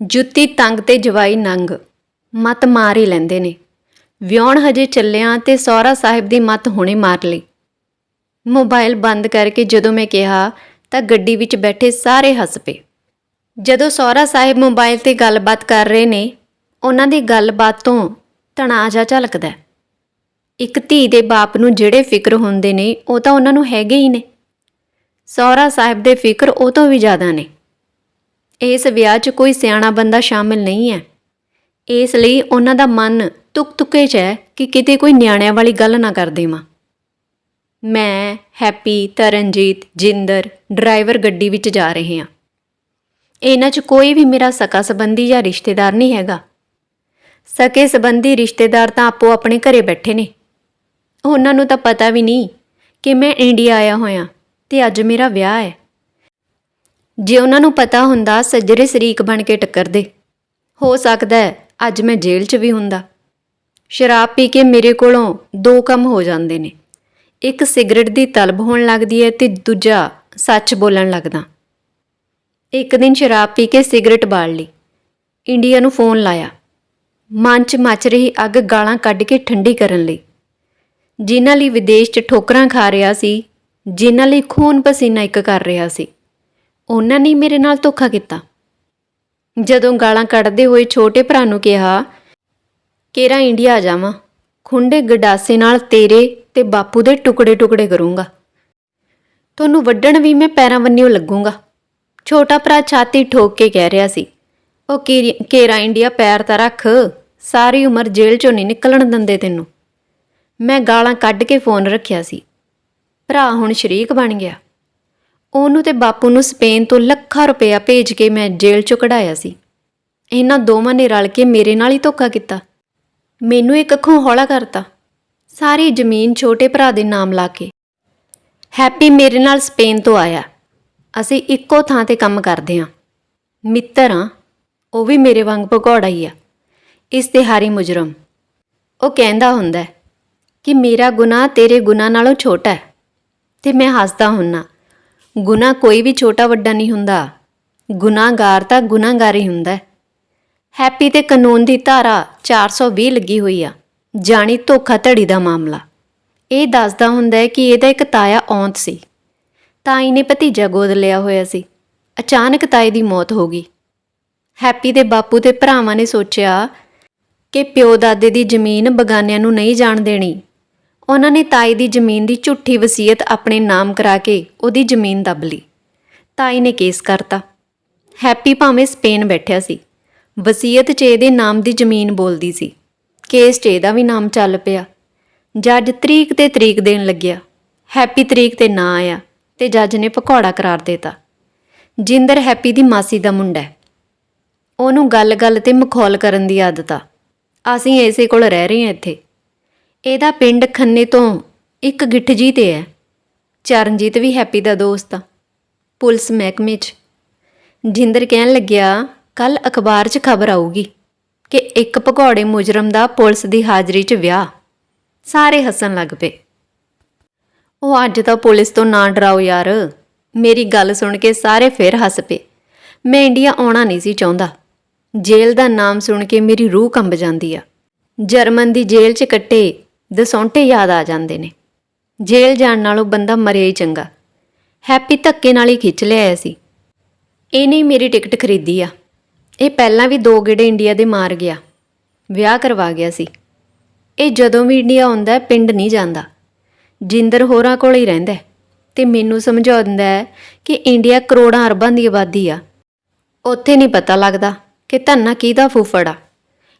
ਜੁੱਤੀ ਤੰਗ ਤੇ ਜਵਾਈ ਨੰਗ। ਮਤ ਮਾਰ ਹੀ ਲੈਂਦੇ ਨੇ। ਵਿਆਹਣ ਹਜੇ ਚੱਲਿਆ ਤੇ ਸਹੁਰਾ ਸਾਹਿਬ ਦੀ ਮਤ ਹੁਣੇ ਮਾਰ ਲਈ। ਮੋਬਾਈਲ ਬੰਦ ਕਰਕੇ ਜਦੋਂ ਮੈਂ ਕਿਹਾ, ਤਾਂ ਗੱਡੀ ਵਿੱਚ ਬੈਠੇ ਸਾਰੇ ਹੱਸ ਪਏ। ਜਦੋਂ ਸਹੁਰਾ ਸਾਹਿਬ ਮੋਬਾਈਲ ਤੇ ਗੱਲਬਾਤ ਕਰ ਰਹੇ ਨੇ, ਉਹਨਾਂ ਦੀ ਗੱਲਬਾਤ ਤੋਂ ਤਣਾਅ ਜਿਹਾ ਝਲਕਦਾ ਇੱਕ ਧੀ ਦੇ ਬਾਪ ਨੂੰ ਜਿਹੜੇ ਫਿਕਰ ਹੁੰਦੇ ਨੇ, ਉਹ ਤਾਂ ਉਹਨਾਂ ਨੂੰ ਹੈਗੇ ਹੀ ਨੇ। ਸਹੁਰਾ ਸਾਹਿਬ ਦੇ ਫਿਕਰ ਉਹ ਤੋਂ ਵੀ ਜ਼ਿਆਦਾ ਨੇ। ਇਸ ਵਿਆਹ 'ਚ ਕੋਈ ਸਿਆਣਾ ਬੰਦਾ ਸ਼ਾਮਿਲ ਨਹੀਂ ਹੈ। ਇਸ ਲਈ ਉਹਨਾਂ ਦਾ ਮਨ ਤੁਕ-ਤੁਕੇ 'ਚ ਹੈ ਕਿ ਕਿਤੇ ਕੋਈ ਨਿਆਣਿਆਂ ਵਾਲੀ ਗੱਲ ਨਾ ਕਰ ਦੇਵਾਂ। ਮੈਂ, ਹੈਪੀ, ਤਰਨਜੀਤ, ਜਿੰਦਰ, ਡਰਾਈਵਰ ਗੱਡੀ ਵਿੱਚ ਜਾ ਰਹੇ ਹਾਂ। ਇਹਨਾਂ 'ਚ ਕੋਈ ਵੀ ਮੇਰਾ ਸਕਾ ਸੰਬੰਧੀ ਜਾਂ ਰਿਸ਼ਤੇਦਾਰ ਨਹੀਂ ਹੈਗਾ। ਸਕੇ ਸੰਬੰਧੀ ਰਿਸ਼ਤੇਦਾਰ ਤਾਂ ਆਪੋ ਆਪਣੇ ਘਰੇ ਬੈਠੇ ਨੇ। ਉਹਨਾਂ ਨੂੰ ਤਾਂ ਪਤਾ ਵੀ ਨਹੀਂ ਕਿ ਮੈਂ ਇੰਡੀਆ ਆਇਆ ਹੋਇਆ ਤੇ ਅੱਜ ਮੇਰਾ ਵਿਆਹ ਹੈ। ਜੇ ਉਹਨਾਂ ਨੂੰ ਪਤਾ ਹੁੰਦਾ ਸੱਜਰੇ ਸ਼ਰੀਕ ਬਣ ਕੇ ਟੱਕਰਦੇ। ਹੋ ਸਕਦਾ ਹੈ ਅੱਜ ਮੈਂ ਜੇਲ੍ਹ 'ਚ ਵੀ ਹੁੰਦਾ। ਸ਼ਰਾਬ ਪੀ ਕੇ ਮੇਰੇ ਕੋਲੋਂ ਦੋ ਕੰਮ ਹੋ ਜਾਂਦੇ ਨੇ। ਇੱਕ ਸਿਗਰਟ ਦੀ ਤਲਬ ਹੋਣ ਲੱਗਦੀ ਹੈ ਤੇ ਦੂਜਾ ਸੱਚ ਬੋਲਣ ਲੱਗਦਾ। ਇੱਕ ਦਿਨ ਸ਼ਰਾਬ ਪੀ ਕੇ ਸਿਗਰਟ ਬਾਲ ਲਈ। ਇੰਡੀਆ ਨੂੰ ਫੋਨ ਲਾਇਆ। ਮਨ 'ਚ ਮੱਚ ਰਹੀ ਅੱਗ ਗਾਲਾਂ ਕੱਢ ਕੇ ਠੰਡੀ ਕਰਨ ਲਈ। ਜਿਨ੍ਹਾਂ ਲਈ ਵਿਦੇਸ਼ 'ਚ ਠੋਕਰਾਂ ਖਾ ਰਿਹਾ ਸੀ, ਜਿਨ੍ਹਾਂ ਲਈ ਖੂਨ ਪਸੀਨਾ ਇੱਕ ਕਰ ਰਿਹਾ ਸੀ। ਉਹਨਾਂ ਨੇ ਮੇਰੇ ਨਾਲ ਧੋਖਾ ਕੀਤਾ। ਜਦੋਂ ਗਾਲਾਂ ਕੱਢਦੇ ਹੋਏ ਛੋਟੇ ਭਰਾ ਨੂੰ ਕਿਹਾ, ਕੇਰਾ ਇੰਡੀਆ ਆ ਜਾਵਾਂ। ਖੁੰਡੇ ਗਡਾਸੇ ਨਾਲ ਤੇਰੇ ਤੇ ਬਾਪੂ ਦੇ ਟੁਕੜੇ ਟੁਕੜੇ ਕਰੂੰਗਾ। ਤੁਹਾਨੂੰ ਵੱਢਣ ਵੀ ਮੈਂ ਪੈਰਾਂ ਬੰਨਿਓ ਲੱਗੂੰਗਾ। ਛੋਟਾ ਭਰਾ ਛਾਤੀ ਠੋਕ ਕੇ ਕਹਿ ਰਿਹਾ ਸੀ, ਉਹ ਕੀਰੀ- ਕੇਰਾ ਇੰਡੀਆ ਪੈਰ ਤਾਂ ਰੱਖ, ਸਾਰੀ ਉਮਰ ਜੇਲ੍ਹ ਚੋਂ ਨਹੀਂ ਨਿਕਲਣ ਦਿੰਦੇ ਤੈਨੂੰ। ਮੈਂ ਗਾਲਾਂ ਕੱਢ ਕੇ ਫੋਨ ਰੱਖਿਆ ਸੀ। ਭਰਾ ਹੁਣ ਸ਼ਰੀਕ ਬਣ ਗਿਆ। ਉਹਨੂੰ ਤੇ ਬਾਪੂ ਨੂੰ ਸਪੇਨ ਤੋਂ ਲੱਖਾਂ ਰੁਪਇਆ ਭੇਜ ਕੇ ਮੈਂ ਜੇਲ੍ਹ ਚੋਂ ਕਢਾਇਆ ਸੀ। ਇਹਨਾਂ ਦੋਵਾਂ ਨੇ ਰਲ ਕੇ ਮੇਰੇ ਨਾਲ ਹੀ ਧੋਖਾ ਕੀਤਾ। ਮੈਨੂੰ ਇੱਕ ਅੱਖੋਂ ਹੌਲਾ ਕਰਤਾ। ਸਾਰੀ ਜ਼ਮੀਨ ਛੋਟੇ ਭਰਾ ਦੇ ਨਾਮ ਲਾ ਕੇ। ਹੈਪੀ ਮੇਰੇ ਨਾਲ ਸਪੇਨ ਤੋਂ ਆਇਆ। ਅਸੀਂ ਇੱਕੋ ਥਾਂ ਤੇ ਕੰਮ ਕਰਦੇ ਹਾਂ। ਮਿੱਤਰ ਹਾਂ। ਉਹ ਵੀ ਮੇਰੇ ਵਾਂਗ ਭਗੌੜਾ ਹੀ ਆ। ਇਸ ਇਸ਼ਤਿਹਾਰੀ ਮੁਜਰਮ। ਉਹ ਕਹਿੰਦਾ ਹੁੰਦਾ ਕਿ ਮੇਰਾ ਗੁਨਾਹ ਤੇਰੇ ਗੁਨਾਹ ਨਾਲੋਂ ਛੋਟਾ ਹੈ। ਤੇ ਮੈਂ ਹੱਸਦਾ ਹੁੰਨਾ। ਗੁਨਾਹ ਕੋਈ ਵੀ ਛੋਟਾ ਵੱਡਾ ਨਹੀਂ ਹੁੰਦਾ। ਗੁਨਾਹਗਾਰ ਤਾਂ ਗੁਨਾਹਗਾਰ ਹੀ ਹੁੰਦਾ। ਹੈ ਹੈਪੀ ਤੇ ਕਾਨੂੰਨ ਦੀ ਧਾਰਾ 420 ਲੱਗੀ ਹੋਈ ਆ। ਜਾਣੀ ਧੋਖਾ ਧੜੀ ਦਾ ਮਾਮਲਾ। ਇਹ ਦੱਸਦਾ ਹੁੰਦਾ ਹੈ ਕਿ ਇਹਦਾ ਇੱਕ ਤਾਇਆ ਔਂਤ ਸੀ। ਤਾਈ ਨੇ ਭਤੀਜਾ ਗੋਦ ਲਿਆ ਹੋਇਆ ਸੀ। ਅਚਾਨਕ ਤਾਈ ਦੀ ਮੌਤ ਹੋ ਗਈ। ਹੈਪੀ ਦੇ ਬਾਪੂ ਤੇ ਭਰਾਵਾਂ ਨੇ ਸੋਚਿਆ ਕਿ ਪਿਓ ਦਾਦੇ ਦੀ ਜ਼ਮੀਨ ਬਗਾਨਿਆਂ ਨੂੰ ਨਹੀਂ ਜਾਣ ਦੇਣੀ। ਉਹਨਾਂ ਨੇ ਤਾਈ ਦੀ ਜ਼ਮੀਨ ਦੀ ਝੂਠੀ ਵਸੀਅਤ ਆਪਣੇ ਨਾਮ ਕਰਾ ਕੇ ਉਹਦੀ ਜ਼ਮੀਨ ਦੱਬ ਲਈ। ਤਾਈ ਨੇ ਕੇਸ ਕਰਤਾ। ਹੈਪੀ ਭਾਵੇਂ ਸਪੇਨ ਬੈਠਿਆ ਸੀ। ਵਸੀਅਤ 'ਚ ਇਹਦੇ ਨਾਮ ਦੀ ਜ਼ਮੀਨ ਬੋਲਦੀ ਸੀ। ਕੇਸ 'ਚ ਇਹਦਾ ਵੀ ਨਾਮ ਚੱਲ ਪਿਆ। ਜੱਜ ਤਰੀਕ ਤੇ ਤਰੀਕ ਦੇਣ ਲੱਗਿਆ। ਹੈਪੀ ਤਰੀਕ ਤੇ ਨਾ ਆਇਆ ਤੇ ਜੱਜ ਨੇ ਪਕੌੜਾ ਕਰਾਰ ਦਿੱਤਾ। ਜਿੰਦਰ ਹੈਪੀ ਦੀ ਮਾਸੀ ਦਾ ਮੁੰਡਾ ਉਹਨੂੰ ਗੱਲ-ਗੱਲ ਤੇ ਮਖੌਲ ਕਰਨ ਦੀ ਆਦਤ ਆ। ਅਸੀਂ ਇਸੇ ਕੋਲ ਰਹਿ ਰਹੇ ਹਾਂ ਇੱਥੇ। ਇਹਦਾ ਪਿੰਡ ਖੰਨੇ ਤੋਂ ਇੱਕ ਗਿੱਠ ਜੀ ਤੇ ਹੈ। ਚਰਨਜੀਤ ਵੀ ਹੈਪੀ ਦਾ ਦੋਸਤ ਆ। ਪੁਲਿਸ ਮਹਿਕਮੇ 'ਚ। ਜਿੰਦਰ ਕਹਿਣ ਲੱਗਿਆ ਕੱਲ ਅਖਬਾਰ 'ਚ ਖਬਰ ਆਊਗੀ ਕਿ ਇੱਕ ਭਗੌੜੇ ਮੁਜਰਮ ਦਾ ਪੁਲਿਸ ਦੀ ਹਾਜ਼ਰੀ 'ਚ ਵਿਆਹ। ਸਾਰੇ ਹੱਸਣ ਲੱਗ ਪਏ। ਉਹ ਅੱਜ ਤਾਂ ਪੁਲਿਸ ਤੋਂ ਨਾ ਡਰਾਓ ਯਾਰ। ਮੇਰੀ ਗੱਲ ਸੁਣ ਕੇ ਸਾਰੇ ਫੇਰ ਹੱਸ ਪਏ। ਮੈਂ ਇੰਡੀਆ ਆਉਣਾ ਨਹੀਂ ਸੀ ਚਾਹੁੰਦਾ। ਜੇਲ੍ਹ ਦਾ ਨਾਮ ਸੁਣ ਕੇ ਮੇਰੀ ਰੂਹ ਕੰਬ ਜਾਂਦੀ ਆ। ਜਰਮਨ ਦੀ ਜੇਲ੍ਹ 'ਚ ਕੱਟੇ ਦਸੌਂਟੇ ਯਾਦ ਆ ਜਾਂਦੇ ਨੇ। ਜੇਲ੍ਹ ਜਾਣ ਨਾਲੋਂ ਬੰਦਾ ਮਰਿਆ ਹੀ ਚੰਗਾ। ਹੈਪੀ ਧੱਕੇ ਨਾਲ ਹੀ ਖਿੱਚ ਲਿਆਇਆ ਸੀ। ਇਹਨੇ ਹੀ ਮੇਰੀ ਟਿਕਟ ਖਰੀਦੀ ਆ। ਇਹ ਪਹਿਲਾਂ ਵੀ ਦੋ ਗੇੜੇ ਇੰਡੀਆ ਦੇ ਮਾਰ ਗਿਆ। ਵਿਆਹ ਕਰਵਾ ਗਿਆ ਸੀ। ਇਹ ਜਦੋਂ ਵੀ ਇੰਡੀਆ ਆਉਂਦਾ, ਪਿੰਡ ਨਹੀਂ ਜਾਂਦਾ। ਜਿੰਦਰ ਹੋਰਾਂ ਕੋਲ ਹੀ ਰਹਿੰਦਾ ਹੈ ਤੇ ਮੈਨੂੰ ਸਮਝਾਉਂਦਾ ਹੈ ਕਿ ਇੰਡੀਆ ਕਰੋੜਾਂ ਅਰਬਾਂ ਦੀ ਆਬਾਦੀ ਆ। ਉੱਥੇ ਨਹੀਂ ਪਤਾ ਲੱਗਦਾ ਕਿ ਧੰਨਾ ਕਿਹਦਾ ਫੁੱਫੜ ਆ।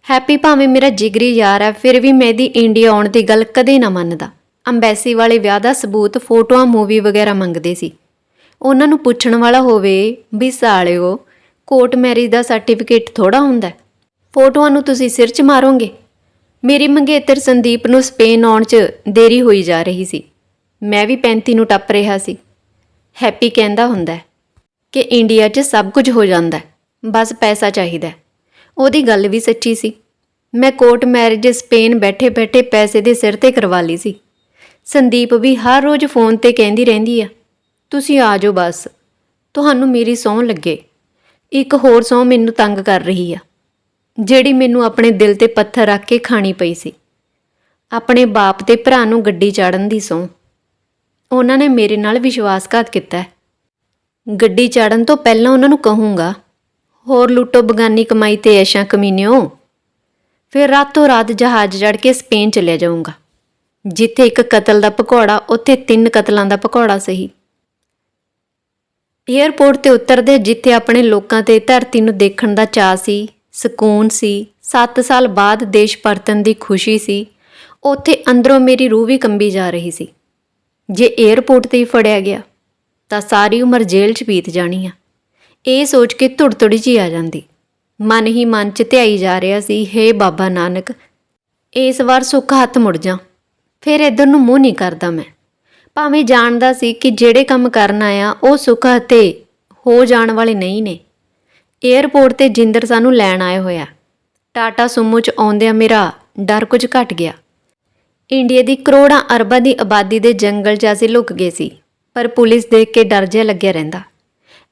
ਹੈਪੀ ਭਾਵੇਂ ਮੇਰਾ ਜਿਗਰੀ ਯਾਰ ਹੈ, ਫਿਰ ਵੀ ਮੈਂ ਇਹਦੀ ਇੰਡੀਆ ਆਉਣ ਦੀ ਗੱਲ ਕਦੇ ਨਾ ਮੰਨਦਾ। ਅੰਬੈਸੀ ਵਾਲੇ ਵਿਆਹ ਦਾ ਸਬੂਤ ਫੋਟੋਆਂ, ਮੂਵੀ ਵਗੈਰਾ ਮੰਗਦੇ ਸੀ। ਉਹਨਾਂ ਨੂੰ ਪੁੱਛਣ ਵਾਲਾ ਹੋਵੇ ਵੀ ਸਾਲਿਓ, ਕੋਰਟ ਮੈਰਿਜ ਦਾ ਸਰਟੀਫਿਕੇਟ ਥੋੜਾ ਹੁੰਦਾ ਫੋਟੋਆਂ ਨੂੰ ਤੁਸੀਂ ਸਿਰ 'ਚ ਮਾਰੋਗੇ? ਮੇਰੀ ਮੰਗੇਤਰ ਸੰਦੀਪ ਨੂੰ ਸਪੇਨ ਆਉਣ 'ਚ ਦੇਰੀ ਹੋਈ ਜਾ ਰਹੀ ਸੀ। ਮੈਂ ਵੀ 35 ਨੂੰ ਟੱਪ ਰਿਹਾ ਸੀ। ਹੈਪੀ ਕਹਿੰਦਾ ਹੁੰਦਾ ਕਿ ਇੰਡੀਆ 'ਚ ਸਭ ਕੁਝ ਹੋ ਜਾਂਦਾ ਬਸ ਪੈਸਾ ਚਾਹੀਦਾ ਉਹਦੀ ਗੱਲ ਵੀ ਸੱਚੀ ਸੀ। ਮੈਂ ਕੋਰਟ ਮੈਰਿਜ ਸਪੇਨ ਬੈਠੇ-ਬੈਠੇ ਪੈਸੇ ਦੇ ਸਿਰ ਤੇ ਕਰਵਾ ਲਈ ਸੀ। ਸੰਦੀਪ ਵੀ ਹਰ ਰੋਜ਼ ਫੋਨ ਤੇ ਕਹਿੰਦੀ ਰਹਿੰਦੀ ਆ, ਤੁਸੀਂ ਆ ਜਾਓ ਬਸ, ਤੁਹਾਨੂੰ ਮੇਰੀ ਸਹੁੰ ਲੱਗੇ। ਇੱਕ ਹੋਰ ਸਹੁੰ ਮੈਨੂੰ ਤੰਗ ਕਰ ਰਹੀ ਆ, ਜਿਹੜੀ ਮੈਨੂੰ ਆਪਣੇ ਦਿਲ ਤੇ ਪੱਥਰ ਰੱਖ ਕੇ ਖਾਣੀ ਪਈ ਸੀ। ਆਪਣੇ ਬਾਪ ਤੇ ਭਰਾ ਨੂੰ ਗੱਡੀ ਚਾੜਨ ਦੀ ਸਹੁੰ। ਉਹਨਾਂ ਨੇ ਮੇਰੇ ਨਾਲ ਵਿਸ਼ਵਾਸਘਾਤ ਕੀਤਾ। ਗੱਡੀ ਚਾੜਨ ਤੋਂ ਪਹਿਲਾਂ ਉਹਨਾਂ ਨੂੰ ਕਹੂੰਗਾ ਹੋਰ ਲੁੱਟੋ ਬਗਾਨੀ ਕਮਾਈ ਤੇ ਐਸ਼ਾਂ ਕਮੀਨਿਓ। ਫਿਰ ਰਾਤੋਂ ਰਾਤ ਜਹਾਜ਼ ਚੜ੍ਹ ਕੇ ਸਪੇਨ ਚਲਿਆ ਜਾਊਂਗਾ। ਜਿੱਥੇ ਇੱਕ ਕਤਲ ਦਾ ਪਕੌੜਾ, ਉੱਥੇ ਤਿੰਨ ਕਤਲਾਂ ਦਾ ਪਕੌੜਾ ਸਹੀ। ਏਅਰਪੋਰਟ ਤੇ ਉਤਰਦੇ ਜਿੱਥੇ ਆਪਣੇ ਲੋਕਾਂ ਤੇ ਧਰਤੀ ਨੂੰ ਦੇਖਣ ਦਾ ਚਾਅ ਸੀ, ਸਕੂਨ ਸੀ 7 ਸਾਲ ਬਾਅਦ ਦੇਸ਼ ਪਰਤਨ ਦੀ ਖੁਸ਼ੀ ਸੀ, ਉੱਥੇ ਅੰਦਰੋਂ ਮੇਰੀ ਰੂਹ ਵੀ ਕੰਬੀ ਜਾ ਰਹੀ ਸੀ। ਜੇ ਏਅਰਪੋਰਟ ਤੇ ਹੀ ਫੜਿਆ ਗਿਆ, ਤਾਂ ਸਾਰੀ ਉਮਰ ਜੇਲ੍ਹ 'ਚ ਬੀਤ ਜਾਣੀ ਆ। ਇਹ ਸੋਚ ਕੇ ਧੁੜ-ਧੁੜੀ ਜੀ ਆ ਜਾਂਦੀ। ਮਨ ਹੀ ਮਨ 'ਚ ਧਿਆਈ ਜਾ ਰਿਹਾ ਸੀ, ਹੇ ਬਾਬਾ ਨਾਨਕ, ਇਸ ਵਾਰ ਸੁੱਖ ਹੱਥ ਮੁੜ ਜਾ। ਫਿਰ ਇਧਰ ਨੂੰ ਮੂੰਹ ਨਹੀਂ ਕਰਦਾ ਮੈਂ। ਭਾਵੇਂ ਜਾਣਦਾ ਸੀ ਕਿ ਜਿਹੜੇ ਕੰਮ ਕਰਨ ਆਇਆ, ਉਹ ਸੁੱਖ ਅਤੇ ਹੋ ਜਾਣ ਵਾਲੇ ਨਹੀਂ ਨੇ। ਏਅਰਪੋਰਟ ਤੇ ਜਿੰਦਰ ਸਾਨੂੰ ਲੈਣ ਆਏ ਹੋਇਆ। ਟਾਟਾ ਸੁਮੋ 'ਚ ਆਉਂਦਿਆਂ ਮੇਰਾ ਡਰ ਕੁਝ ਘਟ ਗਿਆ। ਇੰਡੀਆ ਦੀ ਕਰੋੜਾਂ ਅਰਬਾਂ ਦੀ ਆਬਾਦੀ ਦੇ ਜੰਗਲ 'ਚ ਅਸੀਂ ਲੁਕ ਗਏ ਸੀ, ਪਰ ਪੁਲਿਸ ਦੇਖ ਕੇ ਡਰ ਜਿਹਾ ਲੱਗਿਆ ਰਹਿੰਦਾ।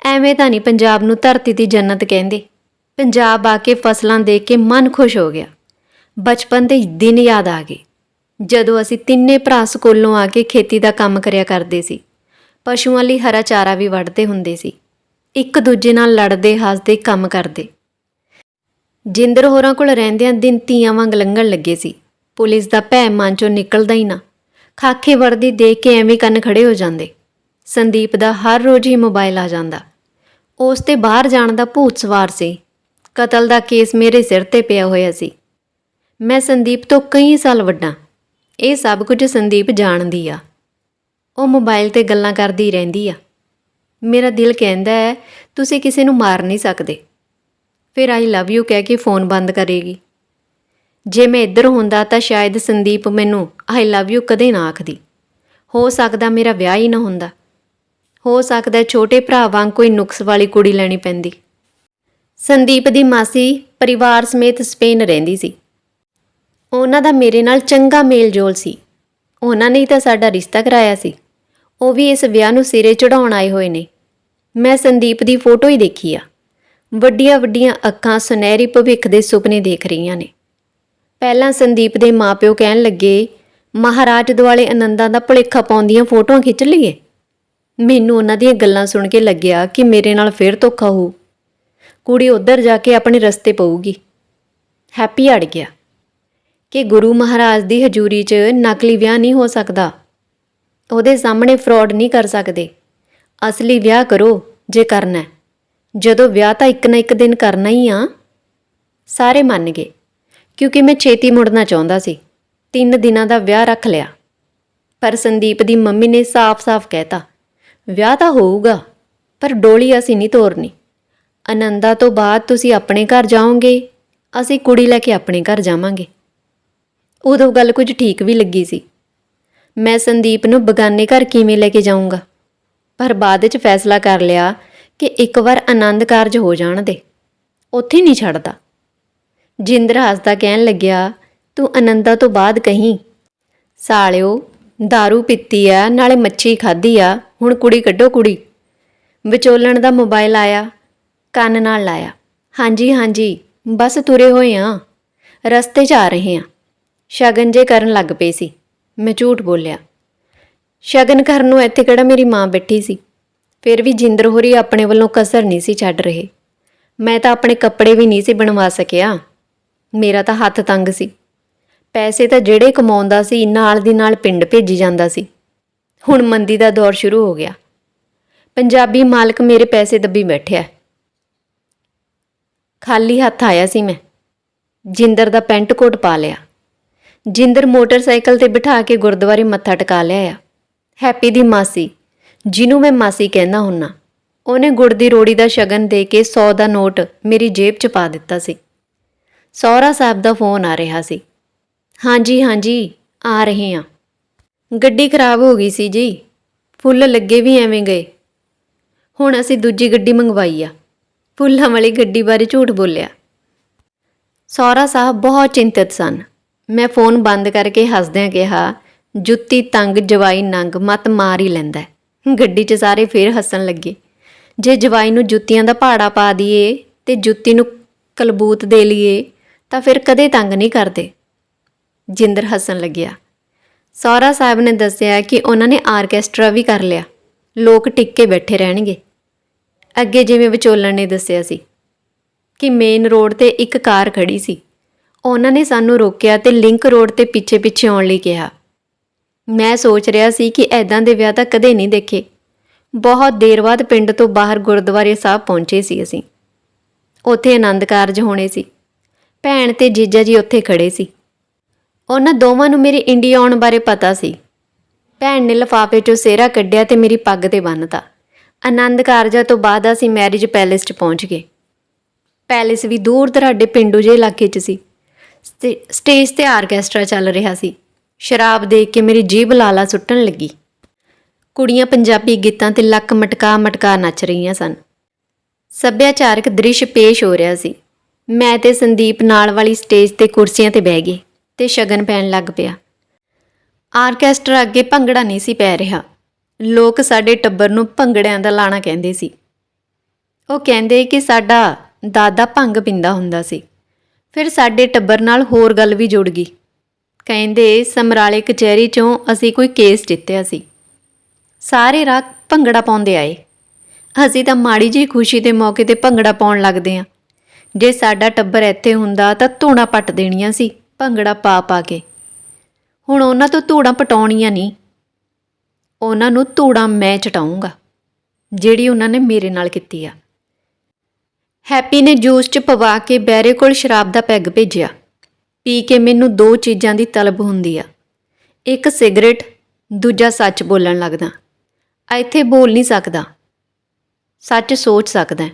ਐਵੇਂ ਤਾਂ ਨਹੀਂ ਪੰਜਾਬ ਨੂੰ ਧਰਤੀ ਦੀ ਜੰਨਤ ਕਹਿੰਦੇ। ਪੰਜਾਬ ਆ ਕੇ ਫਸਲਾਂ ਦੇਖ ਕੇ ਮਨ ਖੁਸ਼ ਹੋ ਗਿਆ। ਬਚਪਨ ਦੇ ਦਿਨ ਯਾਦ ਆ ਗਏ। ਜਦੋਂ ਅਸੀਂ ਤਿੰਨੇ ਭਰਾ ਸਕੂਲੋਂ ਆ ਕੇ ਖੇਤੀ ਦਾ ਕੰਮ ਕਰਿਆ ਕਰਦੇ ਸੀ। ਪਸ਼ੂਆਂ ਲਈ ਹਰਾ ਚਾਰਾ ਵੀ ਵੱਢਦੇ ਹੁੰਦੇ ਸੀ। ਇੱਕ ਦੂਜੇ ਨਾਲ ਲੜਦੇ, ਹੱਸਦੇ, ਕੰਮ ਕਰਦੇ। ਜਿੰਦਰ ਹੋਰਾਂ ਕੋਲ ਰਹਿੰਦਿਆਂ ਦਿਨ ਤੀਆਂ ਵਾਂਗ ਲੰਘਣ ਲੱਗੇ ਸੀ। ਪੁਲਿਸ ਦਾ ਭੈ ਮਨ ਚੋਂ ਨਿਕਲਦਾ ਹੀ ਨਾ। ਖਾਖੇ ਵਰਦੀ ਦੇਖ ਕੇ ਐਵੇਂ ਕੰਨ ਖੜੇ ਹੋ ਜਾਂਦੇ। ਸੰਦੀਪ ਦਾ ਹਰ ਰੋਜ਼ ਹੀ ਮੋਬਾਈਲ ਆ ਜਾਂਦਾ। ਉਸ ਤੇ ਬਾਹਰ ਜਾਣ ਦਾ ਭੂਤ ਸਵਾਰ ਸੀ। ਕਤਲ ਦਾ ਕੇਸ ਮੇਰੇ ਸਿਰ ਤੇ ਪਿਆ ਹੋਇਆ ਸੀ। ਮੈਂ ਸੰਦੀਪ ਤੋਂ ਕਈ ਸਾਲ ਵੱਡਾ। ਇਹ ਸਭ ਕੁਝ ਸੰਦੀਪ ਜਾਣਦੀ ਆ। ਉਹ ਮੋਬਾਈਲ ਤੇ ਗੱਲਾਂ ਕਰਦੀ ਰਹਿੰਦੀ ਆ। ਮੇਰਾ ਦਿਲ ਕਹਿੰਦਾ ਹੈ, ਤੁਸੀਂ ਕਿਸੇ ਨੂੰ ਮਾਰ ਨਹੀਂ ਸਕਦੇ। ਫਿਰ ਆਈ ਲਵ ਯੂ ਕਹਿ ਕੇ ਫੋਨ ਬੰਦ ਕਰੇਗੀ। ਜੇ ਮੈਂ ਇੱਧਰ ਹੁੰਦਾ ਤਾਂ ਸ਼ਾਇਦ ਸੰਦੀਪ ਮੈਨੂੰ ਆਈ ਲਵ ਯੂ ਕਦੇ ਨਾ ਆਖਦੀ। ਹੋ ਸਕਦਾ ਮੇਰਾ ਵਿਆਹ ਹੀ ਨਾ ਹੁੰਦਾ। ਹੋ ਸਕਦਾ ਛੋਟੇ ਭਰਾ ਵਾਂਗ ਕੋਈ ਨੁਕਸ ਵਾਲੀ ਕੁੜੀ ਲੈਣੀ ਪੈਂਦੀ। ਸੰਦੀਪ ਦੀ ਮਾਸੀ ਪਰਿਵਾਰ ਸਮੇਤ ਸਪੇਨ ਰਹਿੰਦੀ ਸੀ। ਉਹਨਾਂ ਦਾ ਮੇਰੇ ਨਾਲ ਚੰਗਾ ਮੇਲ ਜੋਲ ਸੀ। ਉਹਨਾਂ ਨੇ ਤਾਂ ਸਾਡਾ ਰਿਸ਼ਤਾ ਕਰਾਇਆ ਸੀ। ਉਹ ਵੀ ਇਸ ਵਿਆਹ ਨੂੰ ਸਿਰੇ ਚੜਾਉਣ ਆਏ ਹੋਏ ਨੇ। ਮੈਂ ਸੰਦੀਪ ਦੀ ਫੋਟੋ ਹੀ ਦੇਖੀ ਆ। ਵੱਡੀਆਂ ਵੱਡੀਆਂ ਅੱਖਾਂ ਸੁਨਹਿਰੀ ਭਵਿੱਖ ਦੇ ਸੁਪਨੇ ਦੇਖ ਰਹੀਆਂ ਨੇ। ਪਹਿਲਾਂ ਸੰਦੀਪ ਦੇ ਮਾਪਿਓ ਕਹਿਣ ਲੱਗੇ, ਮਹਾਰਾਜ ਦੁਆਲੇ ਆਨੰਦਾਂ ਦਾ ਭੁਲੇਖਾ ਪਾਉਂਦੀਆਂ ਫੋਟੋਆਂ ਖਿੱਚ ਲਈਏ। ਮੈਨੂੰ ਉਹਨਾਂ ਦੀਆਂ ਗੱਲਾਂ ਸੁਣ ਕੇ ਲੱਗਿਆ ਕਿ ਮੇਰੇ ਨਾਲ ਫੇਰ ਧੋਖਾ ਹੋਊ। ਕੁੜੀ ਉੱਧਰ ਜਾ ਕੇ ਆਪਣੇ ਰਸਤੇ ਪਊਗੀ। ਹੈਪੀ ਅੜ ਗਿਆ ਕਿ ਗੁਰੂ ਮਹਾਰਾਜ ਦੀ ਹਜ਼ੂਰੀ 'ਚ ਨਕਲੀ ਵਿਆਹ ਨਹੀਂ ਹੋ ਸਕਦਾ। ਉਹਦੇ ਸਾਹਮਣੇ ਫਰਾਡ ਨਹੀਂ ਕਰ ਸਕਦੇ। ਅਸਲੀ ਵਿਆਹ ਕਰੋ ਜੇ ਕਰਨਾ ਜਦੋਂ ਵਿਆਹ ਤਾਂ ਇੱਕ ਨਾ ਇੱਕ ਦਿਨ ਕਰਨਾ ਹੀ ਆ। ਸਾਰੇ ਮੰਨ ਗਏ, ਕਿਉਂਕਿ ਮੈਂ ਛੇਤੀ ਮੁੜਨਾ ਚਾਹੁੰਦਾ ਸੀ। ਤਿੰਨ ਦਿਨਾਂ ਦਾ ਵਿਆਹ ਰੱਖ ਲਿਆ। ਪਰ ਸੰਦੀਪ ਦੀ ਮੰਮੀ ਨੇ ਸਾਫ਼-ਸਾਫ਼ ਕਹਿਤਾ ਵਿਆਹ ਤਾਂ ਹੋਊਗਾ, ਪਰ ਡੋਲੀ ਅਸੀਂ ਨਹੀਂ ਤੋਰਨੀ। ਆਨੰਦਾ ਤੋਂ ਬਾਅਦ ਤੁਸੀਂ ਆਪਣੇ ਘਰ ਜਾਓਗੇ, ਅਸੀਂ ਕੁੜੀ ਲੈ ਕੇ ਆਪਣੇ ਘਰ ਜਾਵਾਂਗੇ। ਉਦੋਂ ਗੱਲ ਕੁਝ ਠੀਕ ਵੀ ਲੱਗੀ ਸੀ। ਮੈਂ ਸੰਦੀਪ ਨੂੰ ਬਗਾਨੇ ਘਰ ਕਿਵੇਂ ਲੈ ਕੇ ਜਾਊਂਗਾ? ਪਰ ਬਾਅਦ ਵਿੱਚ ਫੈਸਲਾ ਕਰ ਲਿਆ ਕਿ ਇੱਕ ਵਾਰ ਆਨੰਦ ਕਾਰਜ ਹੋ ਜਾਣ ਦੇ। ਉੱਥੇ ਨਹੀਂ ਛੱਡਦਾ। ਜਿੰਦਰ ਹੱਸਦਾ ਕਹਿਣ ਲੱਗਿਆ, ਤੂੰ ਆਨੰਦਾ ਤੋਂ ਬਾਅਦ ਕਹੀਂ? ਸਾਲਿਓ दारू ਪੀਤੀ ਆ ਨਾਲੇ ਮੱਛੀ ਖਾਧੀ ਆ ਹੁਣ ਕੁੜੀ ਕੱਢੋ ਕੁੜੀ ਵਿਚੋਲਣ ਦਾ ਮੋਬਾਈਲ ਆਇਆ ਕੰਨ ਨਾਲ ਲਾਇਆ ਹਾਂਜੀ ਹਾਂਜੀ ਬਸ ਤੁਰੇ ਹੋਏ ਆ ਰਸਤੇ 'ਚ ਆ ਰਹੇ ਆ ਸ਼ਗਨ ਜੇ ਕਰਨ ਲੱਗ ਪਏ ਸੀ ਮੈਂ ਝੂਠ ਬੋਲਿਆ ਸ਼ਗਨ ਕਰਨ ਨੂੰ ਇੱਥੇ ਕਿਹੜਾ ਮੇਰੀ ਮਾਂ ਬੈਠੀ ਸੀ ਫਿਰ ਵੀ ਜਿੰਦਰ ਹੋਰੀ ਆਪਣੇ ਵੱਲੋਂ ਕਸਰ ਨਹੀਂ ਸੀ ਛੱਡ ਰਹੇ ਮੈਂ ਤਾਂ ਆਪਣੇ ਕੱਪੜੇ ਵੀ ਨਹੀਂ ਸੀ ਬਣਵਾ ਸਕਿਆ ਮੇਰਾ ਤਾਂ ਹੱਥ ਤੰਗ ਸੀ ਪੈਸੇ ਤਾਂ ਜਿਹੜੇ ਕਮਾਉਂਦਾ ਸੀ, ਨਾਲ ਦੀ ਨਾਲ ਪਿੰਡ ਭੇਜੀ ਜਾਂਦਾ ਸੀ। ਹੁਣ ਮੰਦੀ ਦਾ ਦੌਰ ਸ਼ੁਰੂ ਹੋ ਗਿਆ। ਪੰਜਾਬੀ ਮਾਲਕ ਮੇਰੇ ਪੈਸੇ ਦੱਬੀ ਬੈਠਿਆ। ਖਾਲੀ ਹੱਥ ਆਇਆ ਸੀ ਮੈਂ। ਜਿੰਦਰ ਦਾ ਪੈਂਟ ਕੋਟ ਪਾ ਲਿਆ। ਜਿੰਦਰ ਮੋਟਰਸਾਈਕਲ ਤੇ ਬਿਠਾ ਕੇ ਗੁਰਦੁਆਰੇ ਮੱਥਾ ਟਿਕਾ ਲਿਆ ਆ। ਹੈਪੀ ਦੀ ਮਾਸੀ, ਜਿਹਨੂੰ ਮੈਂ ਮਾਸੀ ਕਹਿੰਦਾ ਹੁੰਨਾ, ਉਹਨੇ ਗੁੜ ਦੀ ਰੋੜੀ ਦਾ ਸ਼ਗਨ ਦੇ ਕੇ 100 ਦਾ ਨੋਟ ਮੇਰੀ ਜੇਬ 'ਚ ਪਾ ਦਿੱਤਾ ਸੀ। ਸਹੁਰਾ ਸਾਹਿਬ ਦਾ ਫੋਨ ਆ ਰਿਹਾ ਸੀ। ਹਾਂਜੀ ਹਾਂਜੀ, ਆ ਰਹੇ ਹਾਂ। ਗੱਡੀ ਖਰਾਬ ਹੋ ਗਈ ਸੀ ਜੀ। ਫੁੱਲ ਲੱਗੇ ਵੀ ਐਵੇਂ ਗਏ। ਹੁਣ ਅਸੀਂ ਦੂਜੀ ਗੱਡੀ ਮੰਗਵਾਈ ਆ। ਫੁੱਲਾਂ ਵਾਲੀ ਗੱਡੀ ਬਾਰੇ ਝੂਠ ਬੋਲਿਆ। ਸਹੁਰਾ ਸਾਹਿਬ ਬਹੁਤ ਚਿੰਤਤ ਸਨ। ਮੈਂ ਫੋਨ ਬੰਦ ਕਰਕੇ ਹੱਸਦਿਆਂ ਕਿਹਾ, ਜੁੱਤੀ ਤੰਗ, ਜਵਾਈ ਨੰਗ, ਮਤ ਮਾਰ ਹੀ ਲੈਂਦਾ ਗੱਡੀ 'ਚ ਸਾਰੇ ਫੇਰ ਹੱਸਣ ਲੱਗੇ। ਜੇ ਜਵਾਈ ਨੂੰ ਜੁੱਤੀਆਂ ਦਾ ਪਹਾੜਾ ਪਾ ਦਈਏ ਤੇ ਜੁੱਤੀ ਨੂੰ ਕਲਬੂਤ ਦੇ ਲਈਏ, ਤਾਂ ਫਿਰ ਕਦੇ ਤੰਗ ਨਹੀਂ ਕਰਦੇ। ਜਿੰਦਰ ਹੱਸਣ ਲੱਗਿਆ। ਸੌਰਾ ਸਾਹਿਬ ਨੇ ਦੱਸਿਆ ਕਿ ਉਹਨਾਂ ਨੇ ਆਰਕੈਸਟਰਾ ਵੀ ਕਰ ਲਿਆ। ਲੋਕ ਟਿੱਕ ਕੇ ਬੈਠੇ ਰਹਿਣਗੇ। ਅੱਗੇ ਜਿਵੇਂ ਵਿਚੋਲਣ ਨੇ ਦੱਸਿਆ ਸੀ ਕਿ ਮੇਨ ਰੋਡ ਤੇ ਇੱਕ ਕਾਰ ਖੜੀ ਸੀ। ਉਹਨਾਂ ਨੇ ਸਾਨੂੰ ਰੋਕਿਆ ਤੇ ਲਿੰਕ ਰੋਡ ਤੇ ਪਿੱਛੇ ਪਿੱਛੇ ਆਉਣ ਲਈ ਕਿਹਾ। ਮੈਂ ਸੋਚ ਰਿਹਾ ਸੀ ਕਿ ਐਦਾਂ ਦੇ ਵਿਆਹ ਤਾਂ ਕਦੇ ਨਹੀਂ ਦੇਖੇ। ਬਹੁਤ ਦੇਰ ਬਾਅਦ ਪਿੰਡ ਤੋਂ ਬਾਹਰ ਗੁਰਦੁਆਰੇ ਸਾਹਿਬ ਪਹੁੰਚੇ ਸੀ ਅਸੀਂ। ਉੱਥੇ ਆਨੰਦ ਕਾਰਜ ਹੋਣੇ ਸੀ। ਭੈਣ ਤੇ ਜੀਜਾ ਜੀ ਉੱਥੇ ਖੜੇ ਸੀ। ਉਹਨਾਂ ਦੋਵਾਂ ਨੂੰ ਮੇਰੇ ਇੰਡੀਆ ਆਉਣ ਬਾਰੇ ਪਤਾ ਸੀ। ਭੈਣ ਨੇ ਲਿਫਾਫੇ 'ਚੋਂ ਸੇਰਾ ਕੱਢਿਆ ਤੇ ਮੇਰੀ ਪੱਗ ਤੇ ਬੰਨ੍ਹਤਾ ਆਨੰਦ ਕਾਰਜਾਂ ਤੋਂ ਬਾਅਦ ਅਸੀਂ ਮੈਰਿਜ ਪੈਲੇਸ 'ਚ ਪਹੁੰਚ ਗਏ। ਪੈਲੇਸ ਵੀ ਦੂਰ ਦਰਾਡੇ ਪਿੰਡੂ ਜਿਹੇ ਇਲਾਕੇ 'ਚ ਸੀ। ਸਟੇ- ਸਟੇਜ ਤੇ ਆਰਕੈਸਟਰਾ ਚੱਲ ਰਿਹਾ ਸੀ। ਸ਼ਰਾਬ ਦੇਖ ਕੇ ਮੇਰੀ ਜੀਭ ਲਾਲਾ ਸੁੱਟਣ ਲੱਗੀ। ਕੁੜੀਆਂ ਪੰਜਾਬੀ ਗੀਤਾਂ ਤੇ ਲੱਕ ਮਟਕਾ ਮਟਕਾ ਨੱਚ ਰਹੀਆਂ ਸਨ। ਸੱਭਿਆਚਾਰਕ ਦ੍ਰਿਸ਼ ਪੇਸ਼ ਹੋ ਰਿਹਾ ਸੀ। ਮੈਂ ਤੇ ਸੰਦੀਪ ਨਾਲ ਵਾਲੀ ਸਟੇਜ ਤੇ ਕੁਰਸੀਆਂ ਤੇ ਬਹਿ ਗਏ। ਤੇ ਸ਼ਗਨ ਪੈਣ ਲੱਗ ਪਿਆ। ਆਰਕੈਸਟਰਾ ਅੱਗੇ ਭੰਗੜਾ ਨਹੀਂ ਸੀ ਪੈ ਰਿਹਾ। ਲੋਕ ਸਾਡੇ ਟੱਬਰ ਨੂੰ ਭੰਗੜਿਆਂ ਦਾ ਲਾਣਾ ਕਹਿੰਦੇ ਸੀ। ਉਹ ਕਹਿੰਦੇ ਕਿ ਸਾਡਾ ਦਾਦਾ ਭੰਗ ਪਿੰਦਾ ਹੁੰਦਾ ਸੀ। ਫਿਰ ਸਾਡੇ ਟੱਬਰ ਨਾਲ ਹੋਰ ਗੱਲ ਵੀ ਜੁੜ ਗਈ। ਕਹਿੰਦੇ, ਸਮਰਾਲੇ ਕਚਹਿਰੀ ਚੋਂ ਅਸੀਂ ਕੋਈ ਕੇਸ ਜਿੱਤਿਆ ਸੀ। ਸਾਰੇ ਰਾਤ ਭੰਗੜਾ ਪਾਉਂਦੇ ਆਏ। ਅਸੀਂ ਤਾਂ ਮਾੜੀ ਜਿਹੀ ਖੁਸ਼ੀ ਦੇ ਮੌਕੇ ਤੇ ਭੰਗੜਾ ਪਾਉਣ ਲੱਗਦੇ ਆਂ। ਜੇ ਸਾਡਾ ਟੱਬਰ ਇੱਥੇ ਹੁੰਦਾ ਤਾਂ ਧੂਣਾ ਪੱਟ ਦੇਣੀਆਂ ਸੀ। ਭੰਗੜਾ ਪਾ ਪਾ ਕੇ। ਹੁਣ ਉਹਨਾਂ ਤੋਂ ਧੂੜਾਂ ਪਟਾਉਣੀਆਂ ਨਹੀਂ। ਉਹਨਾਂ ਨੂੰ ਧੂੜਾਂ ਮੈਂ ਚਟਾਉਂਗਾ ਜਿਹੜੀ ਉਹਨਾਂ ਨੇ ਮੇਰੇ ਨਾਲ ਕੀਤੀ ਆ। ਹੈਪੀ ਨੇ ਜੂਸ ਚ ਪਵਾ ਕੇ ਬੈਰੇ ਕੋਲ ਸ਼ਰਾਬ ਦਾ ਪੈਗ ਭੇਜਿਆ। ਪੀ ਕੇ ਮੈਨੂੰ ਦੋ ਚੀਜ਼ਾਂ ਦੀ ਤਲਬ ਹੁੰਦੀ ਆ। ਇੱਕ ਸਿਗਰਟ, ਦੂਜਾ ਸੱਚ ਬੋਲਣ ਲੱਗਦਾ। ਇੱਥੇ ਬੋਲ ਨਹੀਂ ਸਕਦਾ। ਸੱਚ ਸੋਚ ਸਕਦਾ।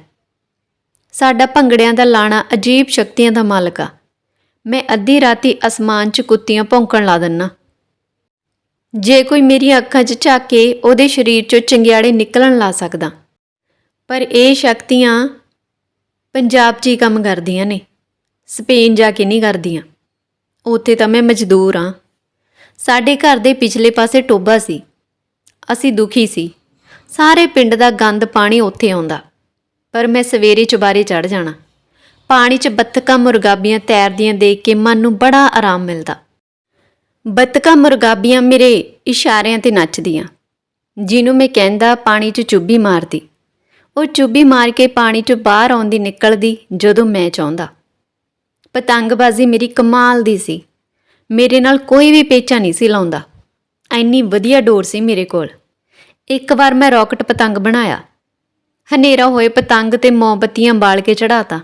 ਸਾਡਾ ਭੰਗੜਿਆਂ ਦਾ ਲਾਣਾ ਅਜੀਬ ਸ਼ਕਤੀਆਂ ਦਾ ਮਾਲਕ ਆ। ਮੈਂ ਅੱਧੀ ਰਾਤੀ ਅਸਮਾਨ 'ਚ ਕੁੱਤੀਆਂ ਭੌਂਕਣ ਲਾ ਦਿੰਨਾ। ਜੇ ਕੋਈ ਮੇਰੀਆਂ ਅੱਖਾਂ 'ਚ ਝਾਕੇ ਉਹਦੇ ਸਰੀਰ 'ਚੋਂ ਚੰਗਿਆੜੇ ਨਿਕਲਣ ਲਾ ਸਕਦਾ। ਪਰ ਇਹ ਸ਼ਕਤੀਆਂ ਪੰਜਾਬ 'ਚ ਹੀ ਕੰਮ ਕਰਦੀਆਂ ਨੇ। ਸਪੇਨ ਜਾ ਕੇ ਨਹੀਂ ਕਰਦੀਆਂ। ਉੱਥੇ ਤਾਂ ਮੈਂ ਮਜ਼ਦੂਰ ਹਾਂ। ਸਾਡੇ ਘਰ ਦੇ ਪਿਛਲੇ ਪਾਸੇ ਟੋਬਾ ਸੀ। ਅਸੀਂ ਦੁਖੀ ਸੀ। ਸਾਰੇ ਪਿੰਡ ਦਾ ਗੰਦ ਪਾਣੀ ਉੱਥੇ ਆਉਂਦਾ। ਪਰ ਮੈਂ ਸਵੇਰੇ ਚੁਬਾਰੇ ਚੜ ਜਾਣਾ। ਪਾਣੀ 'ਚ ਬੱਤਕਾਂ ਮੁਰਗਾਬੀਆਂ ਤੈਰਦੀਆਂ ਦੇਖ ਕੇ ਮਨ ਨੂੰ ਬੜਾ ਆਰਾਮ ਮਿਲਦਾ। ਬੱਤਕਾਂ ਮੁਰਗਾਬੀਆਂ ਮੇਰੇ ਇਸ਼ਾਰਿਆਂ ਤੇ ਨੱਚਦੀਆਂ। ਜਿਹਨੂੰ ਮੈਂ ਕਹਿੰਦਾ ਪਾਣੀ 'ਚ ਚੁੱਭੀ ਮਾਰਦੀ। ਉਹ ਚੁੱਭੀ ਮਾਰ ਕੇ ਪਾਣੀ 'ਚੋਂ ਬਾਹਰ ਆਉਂਦੀ ਨਿਕਲਦੀ ਜਦੋਂ ਮੈਂ ਚਾਹੁੰਦਾ। ਪਤੰਗਬਾਜ਼ੀ ਮੇਰੀ ਕਮਾਲ ਦੀ ਸੀ। ਮੇਰੇ ਨਾਲ ਕੋਈ ਵੀ ਪੇਚਾ ਨਹੀਂ ਸੀ ਲਾਉਂਦਾ। ਐਨੀ ਵਧੀਆ ਡੋਰ ਸੀ ਮੇਰੇ ਕੋਲ। ਇੱਕ ਵਾਰ ਮੈਂ ਰਾਕਟ ਪਤੰਗ ਬਣਾਇਆ। ਹਨੇਰਾ ਹੋਏ ਪਤੰਗ ਤੇ ਮੋਮਬੱਤੀਆਂ ਬਾਲ ਕੇ ਚੜਾਤਾ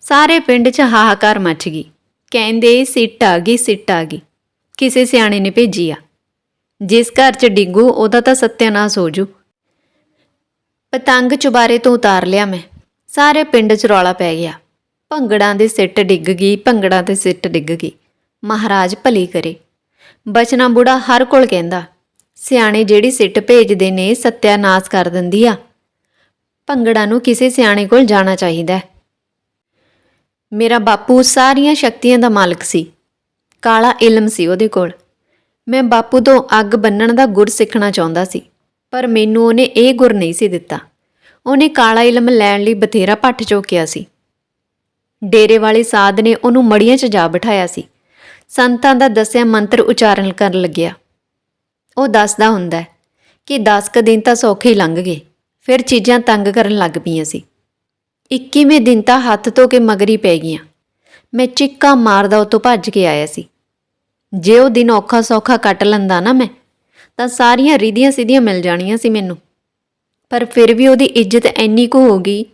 ਸਾਰੇ ਪਿੰਡ 'ਚ ਹਾਹਾਕਾਰ ਮਚ ਗਈ। ਕਹਿੰਦੇ, ਸਿੱਟ ਆ ਗਈ, ਸਿੱਟ ਆ ਗਈ। ਕਿਸੇ ਸਿਆਣੇ ਨੇ ਭੇਜੀ ਆ। ਜਿਸ ਘਰ 'ਚ ਡਿੱਗੂ, ਉਹਦਾ ਤਾਂ ਸਤਿਆਨਾਸ ਹੋ ਜੂ। ਪਤੰਗ ਚੁਬਾਰੇ ਤੋਂ ਉਤਾਰ ਲਿਆ ਮੈਂ। ਸਾਰੇ ਪਿੰਡ 'ਚ ਰੌਲਾ ਪੈ ਗਿਆ। ਭੰਗੜਾਂ ਦੇ ਸਿੱਟ ਡਿੱਗ ਗਈ, ਭੰਗੜਾਂ ਦੇ ਸਿੱਟ ਡਿੱਗ ਗਈ। ਮਹਾਰਾਜ ਭਲੀ ਕਰੇ। ਬਚਨਾ ਬੁੜਾ ਹਰ ਕੋਲ ਕਹਿੰਦਾ, ਸਿਆਣੇ ਜਿਹੜੀ ਸਿੱਟ ਭੇਜਦੇ ਨੇ, ਸਤਿਆਨਾਸ ਕਰ ਦਿੰਦੀ ਆ। ਭੰਗੜਾ ਨੂੰ ਕਿਸੇ ਸਿਆਣੇ ਕੋਲ ਜਾਣਾ ਚਾਹੀਦਾ। ਹੈ। ਮੇਰਾ ਬਾਪੂ ਸਾਰੀਆਂ ਸ਼ਕਤੀਆਂ ਦਾ ਮਾਲਕ ਸੀ। ਕਾਲਾ ਇਲਮ ਸੀ ਉਹਦੇ ਕੋਲ। ਮੈਂ ਬਾਪੂ ਤੋਂ ਅੱਗ ਬੰਨਣ ਦਾ ਗੁਰ ਸਿੱਖਣਾ ਚਾਹੁੰਦਾ ਸੀ, ਪਰ ਮੈਨੂੰ ਉਹਨੇ ਇਹ ਗੁਰ ਨਹੀਂ ਸੀ ਦਿੱਤਾ। ਉਹਨੇ ਕਾਲਾ ਇਲਮ ਲੈਣ ਲਈ ਬਥੇਰਾ ਪੱਠ ਚੋਕਿਆ ਸੀ। ਡੇਰੇ ਵਾਲੇ ਸਾਧ ਨੇ ਉਹਨੂੰ ਮੜੀਆਂ 'ਚ ਜਾ ਬਿਠਾਇਆ ਸੀ। ਸੰਤਾਂ ਦਾ ਦੱਸਿਆ ਮੰਤਰ ਉਚਾਰਨ ਕਰਨ ਲੱਗਿਆ। ਉਹ ਦੱਸਦਾ ਹੁੰਦਾ ਕਿ 10 ਕ ਦਿਨ ਤਾਂ ਸੌਖੇ ਹੀ ਲੰਘ ਗਏ, ਫਿਰ ਚੀਜ਼ਾਂ ਤੰਗ ਕਰਨ ਲੱਗ ਪਈਆਂ ਸੀ। 21ਵੇਂ ਦਿਨ ਤਾਂ ਹੱਥ ਧੋ ਕੇ ਮਗਰੀ ਪੈ ਗਈਆਂ। ਮੈਂ ਚਿੱਕਾ ਮਾਰਦਾ ਉਤੋਂ ਭੱਜ ਕੇ ਆਇਆ ਸੀ। ਜੇ ਉਹ ਦਿਨ ਔਖਾ ਸੌਖਾ ਕੱਟ ਲੰਦਾ ਨਾ ਮੈਂ, ਤਾਂ ਸਾਰੀਆਂ ਰਿਧੀਆਂ ਸਿੱਧੀਆਂ ਮਿਲ ਜਾਣੀਆਂ ਸੀ ਮੈਨੂੰ। ਪਰ ਫਿਰ ਵੀ ਉਹਦੀ ਇੱਜ਼ਤ ਇੰਨੀ ਕੁ ਹੋ ਗਈ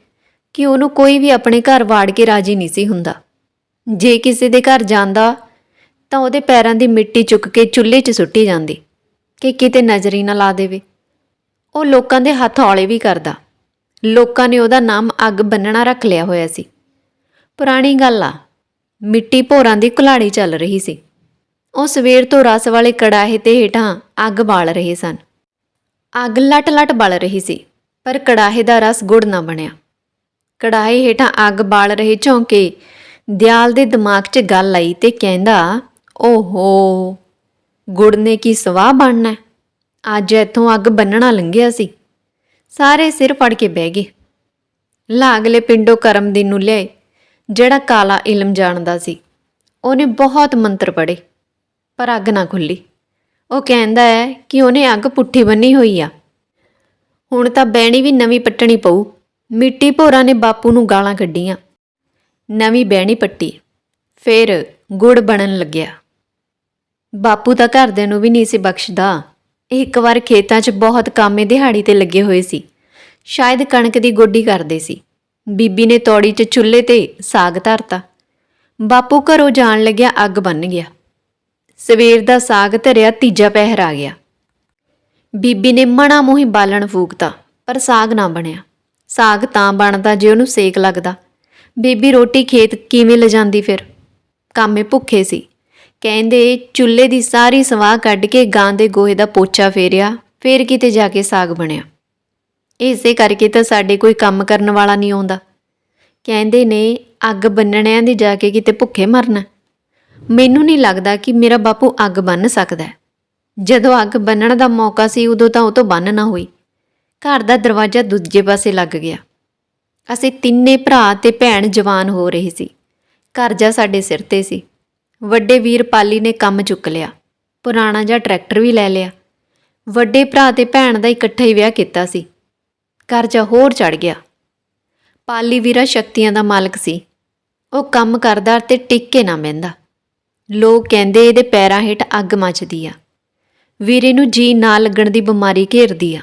ਕਿ ਉਹਨੂੰ ਕੋਈ ਵੀ ਆਪਣੇ ਘਰ ਵਾੜ ਕੇ ਰਾਜੀ ਨਹੀਂ ਸੀ ਹੁੰਦਾ। ਜੇ ਕਿਸੇ ਦੇ ਘਰ ਜਾਂਦਾ, ਤਾਂ ਉਹਦੇ ਪੈਰਾਂ ਦੀ ਮਿੱਟੀ ਚੁੱਕ ਕੇ ਚੁੱਲ੍ਹੇ 'ਚ ਸੁੱਟੀ ਜਾਂਦੀ, ਕਿ ਕਿਤੇ ਨਜ਼ਰੀ ਨਾ ਲਾ ਦੇਵੇ। ਉਹ ਲੋਕਾਂ ਦੇ ਹੱਥ ਹੌਲੇ ਵੀ ਕਰਦਾ। ਲੋਕਾਂ ਨੇ ਉਹਦਾ ਨਾਮ ਅੱਗ ਬੰਨਣਾ ਰੱਖ ਲਿਆ ਹੋਇਆ ਸੀ। ਪੁਰਾਣੀ ਗੱਲ ਆ, ਮਿੱਟੀ ਭੋਰਾਂ ਦੀ ਕੁਲਾੜੀ ਚੱਲ ਰਹੀ ਸੀ। ਉਹ ਸਵੇਰ ਤੋਂ ਰਸ ਵਾਲੇ ਕੜਾਹੇ ਤੇ ਹੇਠਾਂ ਅੱਗ ਬਾਲ ਰਹੇ ਸਨ। ਅੱਗ ਲਟ-ਲਟ ਬਲ ਰਹੀ ਸੀ, ਪਰ ਕੜਾਹੇ ਦਾ ਰਸ ਗੁੜ ਨਾ ਬਣਿਆ। ਕੜਾਹੇ ਹੇਠਾਂ ਅੱਗ ਬਾਲ ਰਹੇ ਝੌਂਕੇ ਦਿਆਲ ਦੇ ਦਿਮਾਗ 'ਚ ਗੱਲ ਆਈ ਤੇ ਕਹਿੰਦਾ, ਓਹੋ, ਗੁੜ ਨੇ ਕੀ ਸਵਾਹ ਬਣਨਾ ਅੱਜ ਇੱਥੋਂ ਅੱਗ ਬੰਨਣਾ ਲੰਘਿਆ ਸੀ। ਸਾਰੇ ਸਿਰ ਫੜ ਕੇ ਬਹਿ ਗਏ। ਲਾਗਲੇ ਪਿੰਡੋਂ ਕਰਮਦੀਨ ਨੂੰ ਲਿਆਏ, ਜਿਹੜਾ ਕਾਲਾ ਇਲਮ ਜਾਣਦਾ ਸੀ। ਉਹਨੇ ਬਹੁਤ ਮੰਤਰ ਪੜੇ ਪਰ ਅੱਗ ਨਾ ਖੁੱਲੀ। ਉਹ ਕਹਿੰਦਾ ਹੈ ਕਿ ਉਹਨੇ ਅੱਗ ਪੁੱਠੀ ਬੰਨੀ ਹੋਈ ਆ। ਹੁਣ ਤਾਂ ਬੈਣੀ ਵੀ ਨਵੀਂ ਪੱਟਣੀ ਪਊ। ਮਿੱਟੀ ਭੋਰਾ ਨੇ ਬਾਪੂ ਨੂੰ ਗਾਲਾਂ ਕੱਢੀਆਂ। ਨਵੀਂ ਬਹਿਣੀ ਪੱਟੀ, ਫਿਰ ਗੁੜ ਬਣਨ ਲੱਗਿਆ। ਬਾਪੂ ਤਾਂ ਘਰਦਿਆਂ ਨੂੰ ਵੀ ਨਹੀਂ ਸੀ ਬਖਸ਼ਦਾ। ਇੱਕ ਵਾਰ ਖੇਤਾਂ 'ਚ ਬਹੁਤ ਕਾਮੇ ਦਿਹਾੜੀ ਤੇ ਲੱਗੇ ਹੋਏ ਸੀ। ਸ਼ਾਇਦ ਕਣਕ ਦੀ ਗੋਡੀ ਕਰਦੇ ਸੀ। ਬੀਬੀ ਨੇ ਤੌੜੀ 'ਚ ਚੁੱਲ੍ਹੇ ਤੇ ਸਾਗ ਧਰਤਾ। ਬਾਪੂ ਘਰੋਂ ਜਾਣ ਲੱਗਿਆ ਅੱਗ ਬੰਨ ਗਿਆ। ਸਵੇਰ ਦਾ ਸਾਗ ਧਰਿਆ ਤੀਜਾ ਪਹਿਰ ਆ ਗਿਆ। ਬੀਬੀ ਨੇ ਮਣਾ ਮੂੰਹੀ ਬਾਲਣ ਫੂਕਤਾ, ਪਰ ਸਾਗ ਨਾ ਬਣਿਆ। ਸਾਗ ਤਾਂ ਬਣਦਾ ਜੇ ਉਹਨੂੰ ਸੇਕ ਲੱਗਦਾ। ਬੀਬੀ ਰੋਟੀ ਖੇਤ ਕਿਵੇਂ ਲਿਜਾਂਦੀ ਫਿਰ? ਕਾਮੇ ਭੁੱਖੇ ਸੀ। ਕਹਿੰਦੇ ਚੁੱਲ੍ਹੇ ਦੀ ਸਾਰੀ ਸਵਾਹ ਕੱਢ ਕੇ ਗਾਂ ਦੇ ਗੋਹੇ ਦਾ ਪੋਚਾ ਫੇਰਿਆ, ਫੇਰ ਕਿਤੇ ਜਾ ਕੇ ਸਾਗ ਬਣਿਆ। ਇਸੇ ਕਰਕੇ ਤਾਂ ਸਾਡੇ ਕੋਈ ਕੰਮ ਕਰਨ ਵਾਲਾ ਨਹੀਂ ਆਉਂਦਾ। ਕਹਿੰਦੇ ਨੇ, ਅੱਗ ਬੰਨਣਿਆਂ ਦੀ ਜਾ ਕੇ ਕਿਤੇ ਭੁੱਖੇ ਮਰਨਾ। ਮੈਨੂੰ ਨਹੀਂ ਲੱਗਦਾ ਕਿ ਮੇਰਾ ਬਾਪੂ ਅੱਗ ਬੰਨ ਸਕਦਾ। ਜਦੋਂ ਅੱਗ ਬੰਨਣ ਦਾ ਮੌਕਾ ਸੀ, ਉਦੋਂ ਤਾਂ ਉਹ ਤੋਂ ਬੰਨ ਨਾ ਹੋਈ। ਘਰ ਦਾ ਦਰਵਾਜ਼ਾ ਦੂਜੇ ਪਾਸੇ ਲੱਗ ਗਿਆ। ਅਸੀਂ ਤਿੰਨੇ ਭਰਾ ਤੇ ਭੈਣ ਜਵਾਨ ਹੋ ਰਹੇ ਸੀ। ਕਰਜ਼ਾ ਸਾਡੇ ਸਿਰ ਤੇ ਸੀ। ਵੱਡੇ ਵੀਰ ਪਾਲੀ ਨੇ ਕੰਮ ਚੁੱਕ ਲਿਆ, ਪੁਰਾਣਾ ਜਿਹਾ ਟਰੈਕਟਰ ਵੀ ਲੈ ਲਿਆ। ਵੱਡੇ ਭਰਾ ਤੇ ਭੈਣ ਦਾ ਇਕੱਠਾ ਹੀ ਵਿਆਹ ਕੀਤਾ ਸੀ। ਕਰਜ਼ਾ ਹੋਰ ਚੜ ਗਿਆ। ਪਾਲੀ ਵੀਰਾ ਸ਼ਕਤੀਆਂ ਦਾ ਮਾਲਕ ਸੀ। ਉਹ ਕੰਮ ਕਰਦਾ ਤੇ ਟਿਕ ਕੇ ਨਾ ਬਹਿੰਦਾ ਲੋਕ ਕਹਿੰਦੇ ਇਹਦੇ ਪੈਰਾਂ ਹੇਠ ਅੱਗ ਮੱਚਦੀ ਆ। ਵੀਰੇ ਨੂੰ ਜੀ ਨਾ ਲੱਗਣ ਦੀ ਬਿਮਾਰੀ ਘੇਰਦੀ ਆ।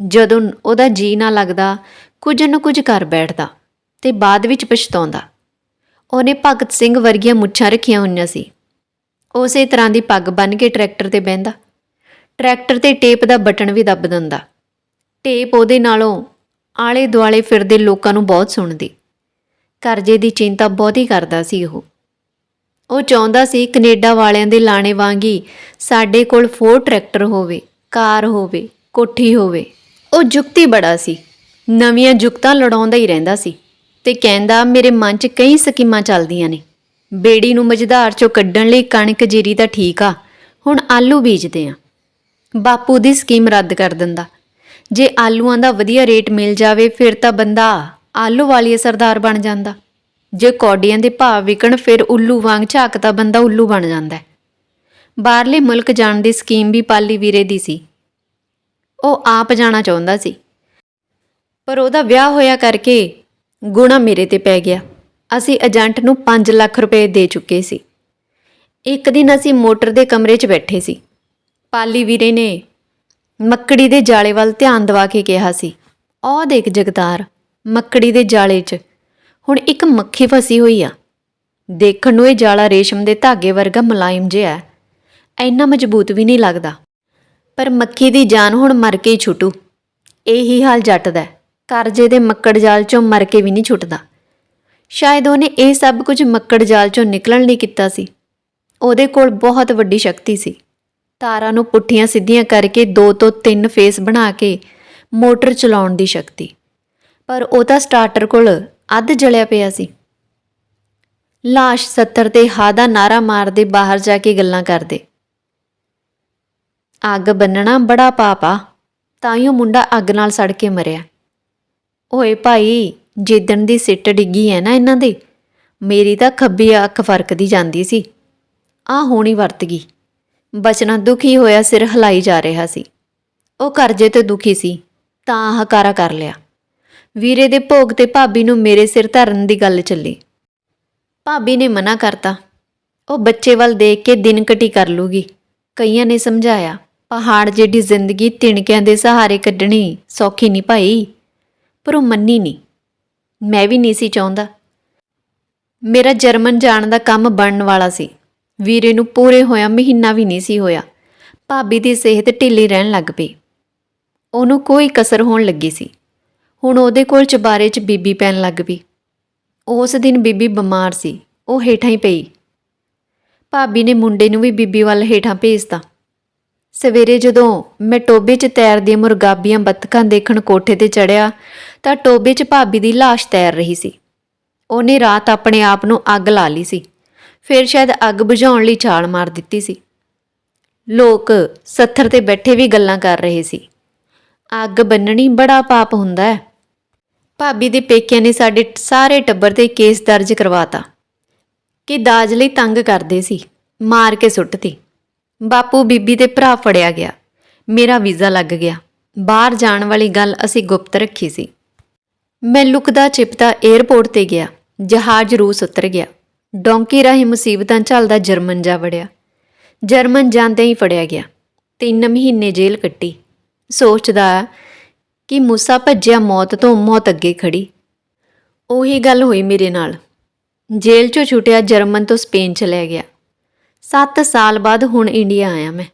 ਜਦੋਂ ਉਹਦਾ ਜੀ ਨਾ ਲੱਗਦਾ, ਕੁਝ ਨਾ ਕੁਝ ਕਰ ਬੈਠਦਾ ਤੇ ਬਾਅਦ ਵਿੱਚ ਪਛਤਾਉਂਦਾ। ਉਹਨੇ ਭਗਤ ਸਿੰਘ ਵਰਗੀਆਂ ਮੁੱਛਾਂ ਰੱਖੀਆਂ ਹੋਈਆਂ ਸੀ। ਉਸੇ ਤਰ੍ਹਾਂ ਦੀ ਪੱਗ ਬੰਨ੍ਹ ਕੇ ਟਰੈਕਟਰ ਤੇ ਬਹਿੰਦਾ। ਟਰੈਕਟਰ ਤੇ ਟੇਪ ਦਾ ਬਟਨ ਵੀ ਦੱਬ ਦਿੰਦਾ। ਟੇਪ ਉਹਦੇ ਨਾਲੋਂ ਆਲੇ ਦੁਆਲੇ ਫਿਰਦੇ ਲੋਕਾਂ ਨੂੰ ਬਹੁਤ ਸੁਣਦੀ। ਕਰਜ਼ੇ ਦੀ ਚਿੰਤਾ ਬਹੁਤੀ ਕਰਦਾ ਸੀ ਉਹ। ਉਹ ਚਾਹੁੰਦਾ ਸੀ ਕੈਨੇਡਾ ਵਾਲਿਆਂ ਦੇ ਲਾਣੇ ਵਾਂਗੀ ਸਾਡੇ ਕੋਲ ਫੋਰ ਟਰੈਕਟਰ ਹੋਵੇ, ਕਾਰ ਹੋਵੇ, ਕੋਠੀ ਹੋਵੇ। ਉਹ ਜੁਗਤੀ ਬੜਾ ਸੀ। ਨਵੀਆਂ ਜੁਗਤਾਂ ਲੜਾਉਂਦਾ ਹੀ ਰਹਿੰਦਾ ਸੀ। ਤੇ ਕਹਿੰਦਾ, ਮੇਰੇ ਮਨ 'ਚ ਕਈ ਸਕੀਮਾਂ ਚੱਲਦੀਆਂ ਨੇ। ਬੇੜੀ ਨੂੰ ਮਝਧਾਰ 'ਚੋਂ ਕੱਢਣ ਲਈ ਕਣਕ, ਜੀਰੀ ਤਾਂ ਠੀਕ ਆ। ਹੁਣ ਆਲੂ ਬੀਜਦੇ ਆ। ਬਾਪੂ ਦੀ ਸਕੀਮ ਰੱਦ ਕਰ ਦਿੰਦਾ। ਜੇ ਆਲੂਆਂ ਦਾ ਵਧੀਆ ਰੇਟ ਮਿਲ ਜਾਵੇ, ਫਿਰ ਤਾਂ ਬੰਦਾ ਆਲੂ ਵਾਲੀ ਸਰਦਾਰ ਬਣ ਜਾਂਦਾ। ਜੇ ਕੌਡੀਆਂ ਦੇ ਭਾਅ ਵਿਕਣ, ਫਿਰ ਉੱਲੂ ਵਾਂਗ ਝਾਕਦਾ ਬੰਦਾ ਉੱਲੂ ਬਣ ਜਾਂਦਾ ਬਾਹਰਲੇ ਮੁਲਕ ਜਾਣ ਦੀ ਸਕੀਮ ਵੀ ਪਾਲੀ ਵੀਰੇ ਦੀ ਸੀ। ਉਹ ਆਪ ਜਾਣਾ ਚਾਹੁੰਦਾ ਸੀ। ਪਰ ਉਹਦਾ ਵਿਆਹ ਹੋਇਆ ਕਰਕੇ ਗੁਣਾ ਮੇਰੇ ਤੇ ਪੈ ਗਿਆ। ਅਸੀਂ ਏਜੰਟ ਨੂੰ 5 ਲੱਖ ਰੁਪਏ ਦੇ ਚੁੱਕੇ ਸੀ। ਇੱਕ ਦਿਨ ਅਸੀਂ ਮੋਟਰ ਦੇ ਕਮਰੇ 'ਚ ਬੈਠੇ ਸੀ। ਪਾਲੀ ਵੀਰੇ ਨੇ ਮੱਕੜੀ ਦੇ ਜਾਲੇ ਵੱਲ ਧਿਆਨ ਦਿਵਾ ਕੇ ਕਿਹਾ ਸੀ ਔ ਦੇਖ ਜਗਤਾਰ, ਮੱਕੜੀ ਦੇ ਜਾਲੇ 'ਚ ਹੁਣ ਇੱਕ ਮੱਖੀ ਫਸੀ ਹੋਈ ਆ। ਦੇਖਣ ਨੂੰ ਇਹ ਜਾਲਾ ਰੇਸ਼ਮ ਦੇ ਧਾਗੇ ਵਰਗਾ ਮੁਲਾਇਮ ਜਿਹਾ ਹੈ। ਇੰਨਾ ਮਜ਼ਬੂਤ ਵੀ ਨਹੀਂ ਲੱਗਦਾ। ਪਰ ਮੱਖੀ ਦੀ ਜਾਨ ਹੁਣ ਮਰ ਕੇ ਹੀ ਛੁੱਟੂ। ਇਹੀ ਹਾਲ ਜੱਟ ਦਾ ਕਰਜ਼ੇ ਦੇ ਮੱਕੜ ਜਾਲ 'ਚੋਂ ਮਰ ਕੇ ਵੀ ਨਹੀਂ ਛੁੱਟਦਾ। ਸ਼ਾਇਦ ਉਹਨੇ ਇਹ ਸਭ ਕੁਝ ਮੱਕੜ ਜਾਲ 'ਚੋਂ ਨਿਕਲਣ ਲਈ ਕੀਤਾ ਸੀ। ਉਹਦੇ ਕੋਲ ਬਹੁਤ ਵੱਡੀ ਸ਼ਕਤੀ ਸੀ। ਤਾਰਾਂ ਨੂੰ ਪੁੱਠੀਆਂ ਸਿੱਧੀਆਂ ਕਰਕੇ ਦੋ ਤੋਂ ਤਿੰਨ ਫੇਸ ਬਣਾ ਕੇ ਮੋਟਰ ਚਲਾਉਣ ਦੀ ਸ਼ਕਤੀ। ਪਰ ਉਹ ਤਾਂ ਸਟਾਰਟਰ ਕੋਲ ਅੱਧ ਜਲਿਆ ਪਿਆ ਸੀ। ਲਾਸ਼ 70 ਤੇ ਹਾ ਦਾ ਨਾਰਾ ਮਾਰਦੇ ਬਾਹਰ ਜਾ ਕੇ ਗੱਲਾਂ ਕਰਦੇ। ਅੱਗ ਬੰਨਣਾ ਬੜਾ ਪਾਪ ਆ ਉਹ ਮੁੰਡਾ ਅੱਗ ਨਾਲ ਸੜ ਕੇ ਮਰਿਆ। ਓਏ ਭਾਈ, ਜਿੱਦਣ ਦੀ ਸਿੱਟ ਡਿੱਗੀ ਹੈ ਨਾ ਇਹਨਾਂ ਦੇ, ਮੇਰੀ ਤਾਂ ਖੱਬੀ ਅੱਖ ਫਰਕਦੀ ਜਾਂਦੀ ਸੀ। ਆ ਹੋਣੀ ਵਰਤ ਗਈ। ਬਚਨਾ ਦੁਖੀ ਹੋਇਆ ਸਿਰ ਹਿਲਾਈ ਜਾ ਰਿਹਾ ਸੀ। ਉਹ ਕਰਜ਼ੇ ਤੇ ਦੁਖੀ ਸੀ, ਤਾਂ ਹਕਾਰਾ ਕਰ ਲਿਆ। ਵੀਰੇ ਦੇ ਭੋਗ ਤੇ ਭਾਬੀ ਨੂੰ ਮੇਰੇ ਸਿਰ ਧਰਨ ਦੀ ਗੱਲ ਚੱਲੀ। ਭਾਬੀ ਨੇ ਮਨਾ ਕਰਤਾ। ਉਹ ਬੱਚੇ ਵੱਲ ਦੇਖ ਕੇ ਦਿਨ ਕਟੀ ਕਰ ਲੂਗੀ। ਕਈਆਂ ਨੇ ਸਮਝਾਇਆ, ਪਹਾੜ ਜਿਹੜੀ ਜ਼ਿੰਦਗੀ ਤਿਣਕਿਆਂ ਦੇ ਸਹਾਰੇ ਕੱਢਣੀ ਸੌਖੀ ਨਹੀਂ ਭਾਈ। ਪਰ ਉਹ ਮੰਨੀ ਨਹੀਂ। ਮੈਂ ਵੀ ਨਹੀਂ ਸੀ ਚਾਹੁੰਦਾ। ਮੇਰਾ ਜਰਮਨ ਜਾਣ ਦਾ ਕੰਮ ਬਣਨ ਵਾਲਾ ਸੀ। ਵੀਰੇ ਨੂੰ ਪੂਰੇ ਹੋਇਆ ਮਹੀਨਾ ਵੀ ਨਹੀਂ ਸੀ ਹੋਇਆ। ਭਾਬੀ ਦੀ ਸਿਹਤ ਢਿੱਲੀ ਰਹਿਣ ਲੱਗ ਪਈ। ਉਹਨੂੰ ਕੋਈ ਕਸਰ ਹੋਣ ਲੱਗੀ ਸੀ। ਹੁਣ ਉਹਦੇ ਕੋਲ ਚਬਾਰੇ 'ਚ ਬੀਬੀ ਪੈਣ ਲੱਗ ਪਈ। ਉਸ ਦਿਨ ਬੀਬੀ ਬਿਮਾਰ ਸੀ। ਉਹ ਹੇਠਾਂ ਹੀ ਪਈ। ਭਾਬੀ ਨੇ ਮੁੰਡੇ ਨੂੰ ਵੀ ਬੀਬੀ ਵੱਲ ਹੇਠਾਂ ਭੇਜਤਾ। ਸਵੇਰੇ ਜਦੋਂ ਮੈਂ ਟੋਬੇ 'ਚ ਤੈਰਦੀਆਂ ਮੁਰਗਾਬੀਆਂ ਬੱਤਕਾਂ ਦੇਖਣ ਕੋਠੇ ਤੇ ਚੜਿਆ ਤਾਂ ਟੋਬੇ 'ਚ ਭਾਬੀ ਦੀ ਲਾਸ਼ ਤੈਰ ਰਹੀ ਸੀ। ਉਹਨੇ ਰਾਤ ਆਪਣੇ ਆਪ ਨੂੰ ਅੱਗ ਲਾ ਲਈ ਸੀ। ਫਿਰ ਸ਼ਾਇਦ ਅੱਗ ਬੁਝਾਉਣ ਲਈ ਛਾਲ ਮਾਰ ਦਿੱਤੀ ਸੀ। ਲੋਕ ਸੱਥਰ ਤੇ ਬੈਠੇ ਵੀ ਗੱਲਾਂ ਕਰ ਰਹੇ ਸੀ। ਅੱਗ ਬੰਨਣੀ ਬੜਾ ਪਾਪ ਹੁੰਦਾ ਹੈ। ਭਾਬੀ ਦੇ ਪੇਕਿਆਂ ਨੇ ਸਾਡੇ ਸਾਰੇ ਟੱਬਰ ਤੇ ਕੇਸ ਦਰਜ ਕਰਵਾਤਾ। ਕਿ ਦਾਜ ਲਈ ਤੰਗ ਕਰਦੇ ਸੀ। ਮਾਰ ਕੇ ਸੁੱਟਤੀ। ਬਾਪੂ ਬੀਬੀ ਤੇ ਭਰਾ ਫੜਿਆ ਗਿਆ। ਮੇਰਾ ਵੀਜ਼ਾ ਲੱਗ ਗਿਆ। ਬਾਹਰ ਜਾਣ ਵਾਲੀ ਗੱਲ ਅਸੀਂ ਗੁਪਤ ਰੱਖੀ ਸੀ। ਮੈਂ ਲੁਕਦਾ ਚਿਪਦਾ 에ਅਰਪੋਰਟ ਤੇ ਗਿਆ। ਜਹਾਜ਼ ਰੂਸ ਉਤਰ ਗਿਆ। ਡੋਂਕੀ ਰਾਹੀਂ ਮੁਸੀਬਤਾਂ ਝੱਲਦਾ ਜਰਮਨ ਜਾ ਵੜਿਆ। ਜਰਮਨ ਜਾਂਦੇ ਹੀ ਫੜਿਆ ਗਿਆ। ਤਿੰਨ ਮਹੀਨੇ ਜੇਲ੍ਹ ਕੱਟੀ। ਸੋਚਦਾ ਕਿ ਮੂਸਾ ਭੱਜਿਆ ਮੌਤ ਤੋਂ ਮੌਤ ਅੱਗੇ ਖੜੀ। ਉਹੀ ਗੱਲ ਹੋਈ ਮੇਰੇ ਨਾਲ। ਜੇਲ੍ਹ ਚੋਂ ਛੁੱਟਿਆ ਜਰਮਨ ਤੋਂ ਸਪੇਨ ਚਲਿਆ ਗਿਆ। 7 ਸਾਲ ਬਾਅਦ ਹੁਣ ਇੰਡੀਆ ਆਇਆ ਮੈਂ।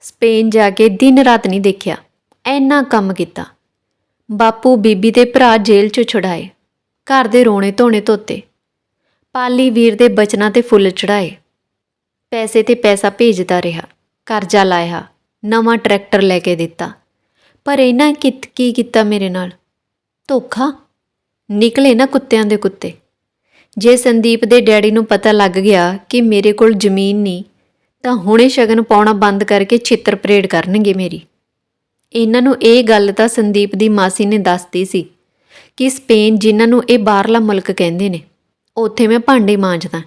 ਸਪੇਨ ਜਾ ਕੇ ਦਿਨ ਰਾਤ ਨਹੀਂ ਦੇਖਿਆ। ਐਨਾ ਕੰਮ ਕੀਤਾ। ਬਾਪੂ ਬੀਬੀ ਤੇ ਭਰਾ ਜੇਲ੍ਹ ਚੋਂ ਛੁਡਾਏ। ਘਰ ਦੇ ਰੋਣੇ ਧੋਣੇ ਧੋਤੇ। ਪਾਲੀ ਵੀਰ ਦੇ ਬਚਨਾਂ ਤੇ ਫੁੱਲ ਚੜਾਏ ਪੈਸੇ ਤੇ ਪੈਸਾ ਭੇਜਦਾ ਰਿਹਾ, ਕਰਜ਼ਾ ਲਾਇਆ, ਨਵਾਂ ਟਰੈਕਟਰ ਲੈ ਕੇ ਦਿੱਤਾ। ਪਰ ਇਹਨਾਂ ਕਿਤ ਕੀ ਕੀਤਾ ਮੇਰੇ ਨਾਲ? ਧੋਖਾ? ਨਿਕਲੇ ਨਾ ਕੁੱਤਿਆਂ ਦੇ ਕੁੱਤੇ। ਜੇ ਸੰਦੀਪ ਦੇ ਡੈਡੀ ਨੂੰ ਪਤਾ ਲੱਗ ਗਿਆ ਕਿ ਮੇਰੇ ਕੋਲ ਜ਼ਮੀਨ ਨਹੀਂ, ਤਾਂ ਹੁਣੇ ਸ਼ਗਨ ਪਾਉਣਾ ਬੰਦ ਕਰਕੇ ਛਿੱਤਰ ਪਰੇਡ ਕਰਨਗੇ ਮੇਰੀ। ਇਹਨਾਂ ਨੂੰ ਇਹ ਗੱਲ ਤਾਂ ਸੰਦੀਪ ਦੀ ਮਾਸੀ ਨੇ ਦੱਸਤੀ ਸੀ ਕਿ ਸਪੇਨ ਜਿਨ੍ਹਾਂ ਨੂੰ ਇਹ ਬਾਹਰਲਾ ਮੁਲਕ ਕਹਿੰਦੇ ਨੇ, ਉੱਥੇ ਮੈਂ ਭਾਂਡੇ ਮਾਂਜਦਾ।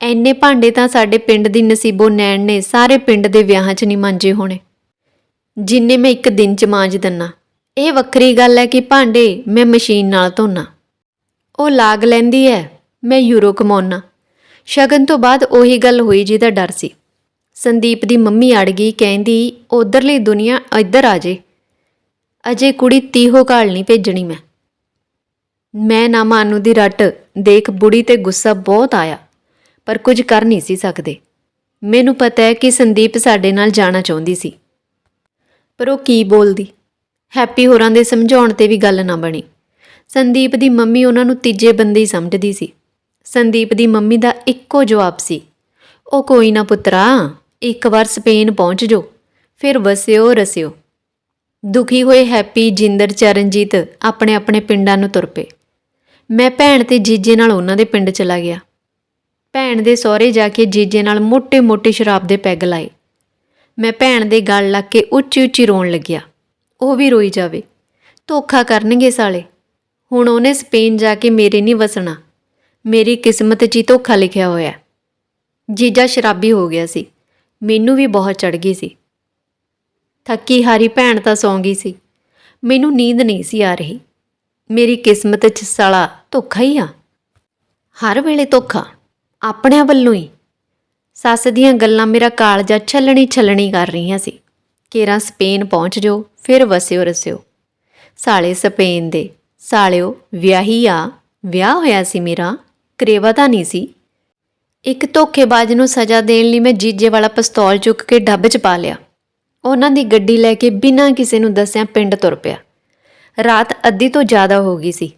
ਐਨੇ ਭਾਂਡੇ ਤਾਂ ਸਾਡੇ ਪਿੰਡ ਦੀ ਨਸੀਬੋ ਨੈਣ ਨੇ ਸਾਰੇ ਪਿੰਡ ਦੇ ਵਿਆਹਾਂ 'ਚ ਨਹੀਂ ਮਾਂਜੇ ਹੋਣੇ। ਜਿੰਨੇ ਮੈਂ ਇੱਕ ਦਿਨ 'ਚ ਮਾਂਜ ਦਿੰਨਾ। ਇਹ ਵੱਖਰੀ ਗੱਲ ਹੈ ਕਿ ਭਾਂਡੇ ਮੈਂ ਮਸ਼ੀਨ ਨਾਲ ਧੋਣਾ ਉਹ ਲਾਗ ਲੈਂਦੀ ਹੈ, ਮੈਂ ਯੂਰੋ ਕਮਾਉਣਾ ਸ਼ਗਨ ਤੋਂ ਬਾਅਦ ਉਹੀ ਗੱਲ ਹੋਈ ਜਿਹਦਾ ਡਰ ਸੀ। ਸੰਦੀਪ ਦੀ ਮੰਮੀ ਅੜ ਗਈ, ਕਹਿੰਦੀ, ਉਧਰਲੀ ਦੁਨੀਆ ਇੱਧਰ ਆ ਜੇ। ਅਜੇ ਕੁੜੀ ਤੀਹੋ ਘਾਲ ਨਹੀਂ ਭੇਜਣੀ ਮੈਂ। ਮੈਂ ਨਾ ਮਾਨੂ ਦੀ ਰੱਟ ਦੇਖ ਬੁੜੀ ਤੇ ਗੁੱਸਾ ਬਹੁਤ ਆਇਆ, ਪਰ ਕੁਝ ਕਰ ਨਹੀਂ ਸੀ ਸਕਦੇ। ਮੈਨੂੰ ਪਤਾ ਹੈ ਕਿ ਸੰਦੀਪ ਸਾਡੇ ਨਾਲ ਜਾਣਾ ਚਾਹੁੰਦੀ ਸੀ। ਪਰ ਉਹ ਕੀ ਬੋਲਦੀ? ਹੈਪੀ ਹੋਰਾਂ ਦੇ ਸਮਝਾਉਣ ਤੇ ਵੀ ਗੱਲ ਨਾ ਬਣੀ। ਸੰਦੀਪ ਦੀ ਮੰਮੀ ਉਹਨਾਂ ਨੂੰ ਤੀਜੇ ਬੰਦੇ ਹੀ ਸਮਝਦੀ ਸੀ। ਸੰਦੀਪ ਦੀ ਮੰਮੀ ਦਾ ਇੱਕੋ ਜਵਾਬ ਸੀ, ਉਹ ਕੋਈ ਨਾ ਪੁੱਤਰਾ। ਇੱਕ ਵਾਰ ਸਪੇਨ ਪਹੁੰਚ ਜੋ ਫਿਰ ਵਸਿਓ ਰਸਿਓ। ਦੁਖੀ ਹੋਏ ਹੈਪੀ, ਜਿੰਦਰ, ਚਰਨਜੀਤ ਆਪਣੇ ਆਪਣੇ ਪਿੰਡਾਂ ਨੂੰ ਤੁਰ ਪਏ। ਮੈਂ ਭੈਣ ਤੇ ਜੀਜੇ ਨਾਲ ਉਹਨਾਂ ਦੇ ਪਿੰਡ ਚਲਾ ਗਿਆ। ਭੈਣ ਦੇ ਸਹੁਰੇ ਜਾ ਕੇ ਜੀਜੇ ਨਾਲ ਮੋٹے-ਮੋٹے ਸ਼ਰਾਬ ਦੇ ਪੈਗ ਲਾਏ। ਮੈਂ ਭੈਣ ਦੇ ਗਲ ਲੱਗ ਕੇ ਉੱਚੀ-ਉੱਚੀ ਰੋਣ ਲੱਗਿਆ। ਉਹ ਵੀ ਰੋਈ ਜਾਵੇ। ਧੋਖਾ ਕਰਨਗੇ ਸਾਲੇ। ਹੁਣ ਉਹਨੇ ਸਪੇਨ ਜਾ ਕੇ ਮੇਰੇ ਨਹੀਂ ਵਸਣਾ। ਮੇਰੀ ਕਿਸਮਤ 'ਚ ਹੀ ਧੋਖਾ ਲਿਖਿਆ ਹੋਇਆ। ਜੀਜਾ ਸ਼ਰਾਬੀ ਹੋ ਗਿਆ ਸੀ। ਮੈਨੂੰ ਵੀ ਬਹੁਤ ਚੜ ਗਈ ਸੀ। ਥੱਕੀ ਹਾਰੀ ਭੈਣ ਤਾਂ ਸੌਂ ਗਈ ਸੀ। ਮੈਨੂੰ ਨੀਂਦ ਨਹੀਂ ਸੀ ਆ ਰਹੀ। ਮੇਰੀ ਕਿਸਮਤ 'ਚ ਸਾਲਾ ਧੋਖਾ ਹੀ ਆ। ਹਰ ਵੇਲੇ ਧੋਖਾ। ਆਪਣਿਆਂ ਵੱਲੋਂ ਹੀ। ਸੱਸ ਦੀਆਂ ਗੱਲਾਂ ਮੇਰਾ ਕਾਲਜਾ ਛੱਲਣੀ ਛੱਲਣੀ ਕਰ ਰਹੀਆਂ ਸੀ। ਕੇਰਾਂ ਸਪੇਨ ਪਹੁੰਚ ਜੋ ਫਿਰ ਵਸਿਓ ਰਸਿਓ। ਸਾਲੇ ਸਪੇਨ ਦੇ। ਸਾਲਿਓ, ਵਿਆਹੀ ਆ। ਵਿਆਹ ਹੋਇਆ ਸੀ ਮੇਰਾ। ਕਰੇਵਾ ਤਾਂ ਨਹੀਂ ਸੀ। ਇੱਕ ਧੋਖੇਬਾਜ਼ ਨੂੰ ਸਜ਼ਾ ਦੇਣ ਲਈ ਮੈਂ ਜੀਜੇ ਵਾਲਾ ਪਿਸਤੌਲ ਚੁੱਕ ਕੇ ਡੱਬ 'ਚ ਪਾ ਲਿਆ। ਉਹਨਾਂ ਦੀ ਗੱਡੀ ਲੈ ਕੇ ਬਿਨਾਂ ਕਿਸੇ ਨੂੰ ਦੱਸਿਆ ਪਿੰਡ ਤੁਰ ਪਿਆ। ਰਾਤ ਅੱਧੀ ਤੋਂ ਜ਼ਿਆਦਾ ਹੋ ਗਈ ਸੀ।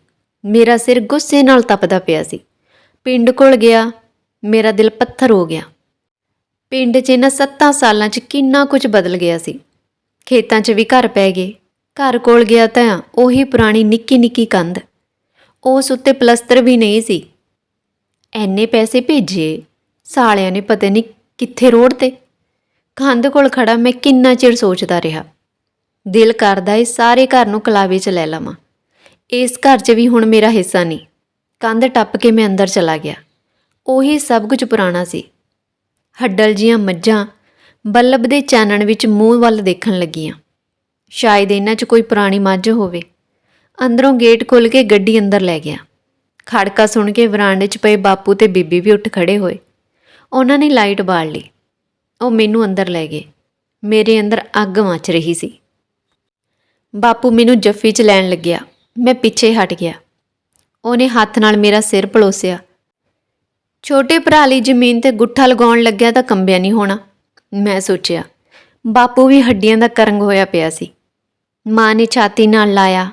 ਮੇਰਾ ਸਿਰ ਗੁੱਸੇ ਨਾਲ ਤਪਦਾ ਪਿਆ ਸੀ। ਪਿੰਡ ਕੋਲ ਗਿਆ, ਮੇਰਾ ਦਿਲ ਪੱਥਰ ਹੋ ਗਿਆ। ਪਿੰਡ 'ਚ ਇਹਨਾਂ 7 ਸਾਲਾਂ 'ਚ ਕਿੰਨਾ ਕੁਝ ਬਦਲ ਗਿਆ ਸੀ। ਖੇਤਾਂ 'ਚ ਵੀ ਘਰ ਪੈ ਗਏ। ਘਰ ਕੋਲ ਗਿਆ ਤਾਂ ਉਹੀ ਪੁਰਾਣੀ ਨਿੱਕੀ ਨਿੱਕੀ ਕੰਧ। ਉਸ ਉੱਤੇ ਪਲਸਤਰ ਵੀ ਨਹੀਂ ਸੀ। ਐਨੇ ਪੈਸੇ ਭੇਜੇ, ਸਾਲਿਆਂ ਨੇ ਪਤਾ ਨਹੀਂ ਕਿੱਥੇ ਰੋੜ ਤੇ। ਕੰਧ ਕੋਲ ਖੜਾ ਮੈਂ ਕਿੰਨਾ ਚਿਰ ਸੋਚਦਾ ਰਿਹਾ। ਦਿਲ ਕਰਦਾ ਏ ਸਾਰੇ ਘਰ ਨੂੰ ਕਲਾਵੇ 'ਚ ਲੈ ਲਵਾਂ। ਇਸ ਘਰ 'ਚ ਵੀ ਹੁਣ ਮੇਰਾ ਹਿੱਸਾ ਨਹੀਂ। ਕੰਧ ਟੱਪ ਕੇ ਮੈਂ ਅੰਦਰ ਚਲਾ ਗਿਆ। ਉਹੀ ਸਭ ਕੁਝ ਪੁਰਾਣਾ ਸੀ। ਹੱਡਲ ਜੀਆਂ ਮੱਝਾਂ ਬੱਲਬ ਦੇ ਚਾਨਣ ਵਿੱਚ ਮੂੰਹ ਵੱਲ ਦੇਖਣ ਲੱਗੀਆਂ। ਸ਼ਾਇਦ ਇਹਨਾਂ 'ਚ ਕੋਈ ਪੁਰਾਣੀ ਮੱਝ ਹੋਵੇ। ਅੰਦਰੋਂ ਗੇਟ ਖੋਲ੍ਹ ਕੇ ਗੱਡੀ ਅੰਦਰ ਲੈ ਗਿਆ। ਖੜਕਾ ਸੁਣ ਕੇ ਵਰਾਂਡੇ 'ਚ ਪਏ ਬਾਪੂ ਤੇ ਬੀਬੀ ਵੀ ਉੱਠ ਖੜੇ ਹੋਏ। ਉਹਨਾਂ ਨੇ ਲਾਈਟ ਬਾਲ ਲਈ। ਉਹ ਮੈਨੂੰ ਅੰਦਰ ਲੈ ਗਏ। ਮੇਰੇ ਅੰਦਰ ਅੱਗ ਮੱਚ ਰਹੀ ਸੀ। ਬਾਪੂ ਮੈਨੂੰ ਜੱਫੀ 'ਚ ਲੈਣ ਲੱਗਿਆ। ਮੈਂ ਪਿੱਛੇ ਹਟ ਗਿਆ। ਉਹਨੇ ਹੱਥ ਨਾਲ ਮੇਰਾ ਸਿਰ ਪਲੋਸਿਆ। ਛੋਟੇ ਭਰਾ ਲਈ ਜ਼ਮੀਨ ਤੇ ਗੁੱਠਾ ਲਗਾਉਣ ਲੱਗਿਆ ਤਾਂ ਕੰਬਿਆ ਨਹੀਂ ਹੋਣਾ, ਮੈਂ ਸੋਚਿਆ। ਬਾਪੂ ਵੀ ਹੱਡੀਆਂ ਦਾ ਕਰੰਗ ਹੋਇਆ ਪਿਆ ਸੀ। ਮਾਂ ਨੇ ਛਾਤੀ ਨਾਲ ਲਾਇਆ।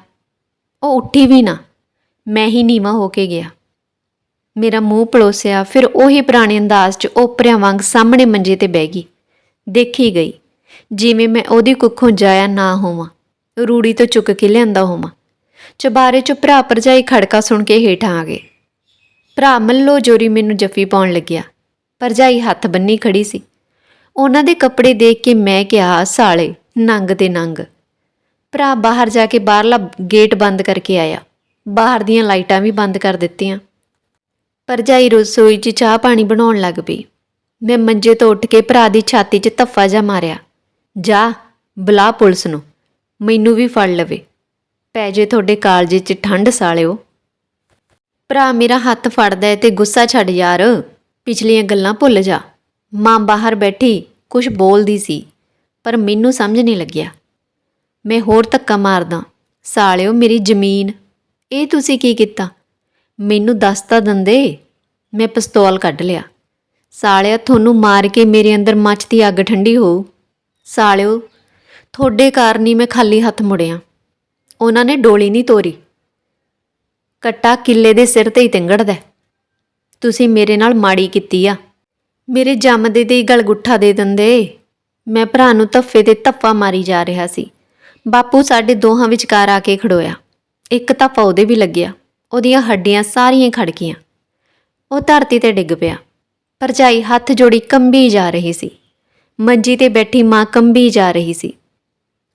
ਉਹ ਉੱਠੀ ਵੀ ਨਾ। ਮੈਂ ਹੀ ਨੀਵਾ ਹੋ ਕੇ ਗਿਆ। ਮੇਰਾ ਮੂੰਹ ਪਲੋਸਿਆ, ਫਿਰ ਉਹੀ ਪੁਰਾਣੇ ਅੰਦਾਜ਼ 'ਚ ਓਪਰਿਆਂ ਵਾਂਗ ਸਾਹਮਣੇ ਮੰਜੇ ਤੇ ਬਹਿ ਗਈ। ਦੇਖੀ ਗਈ, ਜਿਵੇਂ ਮੈਂ ਉਹਦੀ ਕੁੱਖੋਂ ਜਾਇਆ ਨਾ ਹੋਵਾਂ, ਰੂੜੀ ਤੋਂ ਚੁੱਕ ਕੇ ਲਿਆਂਦਾ ਹੋਵਾਂ। ਚਬਾਰੇ 'ਚ ਭਰਾ ਭਰਜਾਈ ਖੜਕਾ ਸੁਣ ਕੇ ਹੇਠਾਂ ਆ ਗਏ। ਭਰਾ ਮੱਲੋ ਜੋਰੀ ਮੈਨੂੰ ਜੱਫੀ ਪਾਉਣ ਲੱਗਿਆ। ਭਰਜਾਈ ਹੱਥ ਬੰਨੀ ਖੜੀ ਸੀ। ਉਹਨਾਂ ਦੇ ਕੱਪੜੇ ਦੇਖ ਕੇ ਮੈਂ ਕਿਹਾ, ਸਾਲੇ, ਨੰਗ ਤੇ ਨੰਗ। ਭਰਾ ਬਾਹਰ ਜਾ ਕੇ ਬਾਹਰਲਾ ਗੇਟ ਬੰਦ ਕਰਕੇ ਆਇਆ। ਬਾਹਰ ਦੀਆਂ ਲਾਈਟਾਂ ਵੀ ਬੰਦ ਕਰ ਦਿੱਤੀਆਂ। ਭਰਜਾਈ ਰਸੋਈ 'ਚ ਚਾਹ ਪਾਣੀ ਬਣਾਉਣ ਲੱਗ ਪਈ। ਮੈਂ ਮੰਜੇ ਤੋਂ ਉੱਠ ਕੇ ਭਰਾ ਦੀ ਛਾਤੀ 'ਚ ਧੱਫਾ ਜਾ ਮਾਰਿਆ। ਜਾ, ਬੁਲਾ ਪੁਲਿਸ ਨੂੰ। ਮੈਨੂੰ ਵੀ ਫੜ ਲਵੇ। ਪੈ ਜੇ ਤੁਹਾਡੇ ਕਾਲਜੇ 'ਚ ਠੰਡ ਸਾਲਿਓ। ਭਰਾ ਮੇਰਾ ਹੱਥ ਫੜਦਾ ਏ ਤੇ ਗੁੱਸਾ ਛੱਡ ਯਾਰ। ਪਿਛਲੀਆਂ ਗੱਲਾਂ ਭੁੱਲ ਜਾ। ਮਾਂ ਬਾਹਰ ਬੈਠੀ ਕੁਝ ਬੋਲਦੀ ਸੀ, ਪਰ ਮੈਨੂੰ ਸਮਝ ਨਹੀਂ ਲੱਗਿਆ। ਮੈਂ ਹੋਰ ਧੱਕਾ ਮਾਰਦਾ। ਸਾਲਿਓ, ਮੇਰੀ ਜ਼ਮੀਨ। ਇਹ ਤੁਸੀਂ ਕੀ ਕੀਤਾ? ਮੈਨੂੰ ਦੱਸ ਤਾਂ ਦਿੰਦੇ। ਮੈਂ ਪਿਸਤੌਲ ਕੱਢ ਲਿਆ। ਸਾਲਿਆ, ਤੁਹਾਨੂੰ ਮਾਰ ਕੇ ਮੇਰੇ ਅੰਦਰ ਮੱਚਦੀ ਅੱਗ ਠੰਡੀ ਹੋ ਸਾਲਿਓ, ਤੁਹਾਡੇ ਕਾਰਨ ਹੀ ਮੈਂ ਖਾਲੀ ਹੱਥ ਮੁੜਿਆ। ਉਹਨਾਂ ਨੇ ਡੋਲੀ ਨਹੀਂ ਤੋਰੀ। ਕੱਟਾ ਕਿੱਲੇ ਦੇ ਸਿਰ ਤੇ ਹੀ ਤਿੰਗੜਦਾ ਤੁਸੀਂ ਮੇਰੇ ਨਾਲ ਮਾੜੀ ਕੀਤੀ ਆ। ਮੇਰੇ ਜੰਮਦੇ ਦੇ ਹੀ ਗਲਗੁੱਠਾ ਦੇ ਦਿੰਦੇ। ਮੈਂ ਭਰਾ ਨੂੰ ਧੱਫੇ ਤੇ ਧੱਫਾ ਮਾਰੀ ਜਾ ਰਿਹਾ ਸੀ। ਬਾਪੂ ਸਾਡੇ ਦੋਹਾਂ ਵਿਚਕਾਰ ਆ ਕੇ ਖੜੋਇਆ। ਇੱਕ ਧੱਫਾ ਉਹਦੇ ਵੀ ਲੱਗਿਆ, ਉਹਦੀਆਂ ਹੱਡੀਆਂ ਸਾਰੀਆਂ ਖੜ ਗਈਆਂ। ਉਹ ਧਰਤੀ ਤੇ ਡਿੱਗ ਪਿਆ। ਭਰਜਾਈ ਹੱਥ ਜੋੜੀ ਕੰਬੀ ਜਾ ਰਹੀ ਸੀ। ਮੰਜੀ ਤੇ ਬੈਠੀ ਮਾਂ ਕੰਬੀ ਜਾ ਰਹੀ ਸੀ।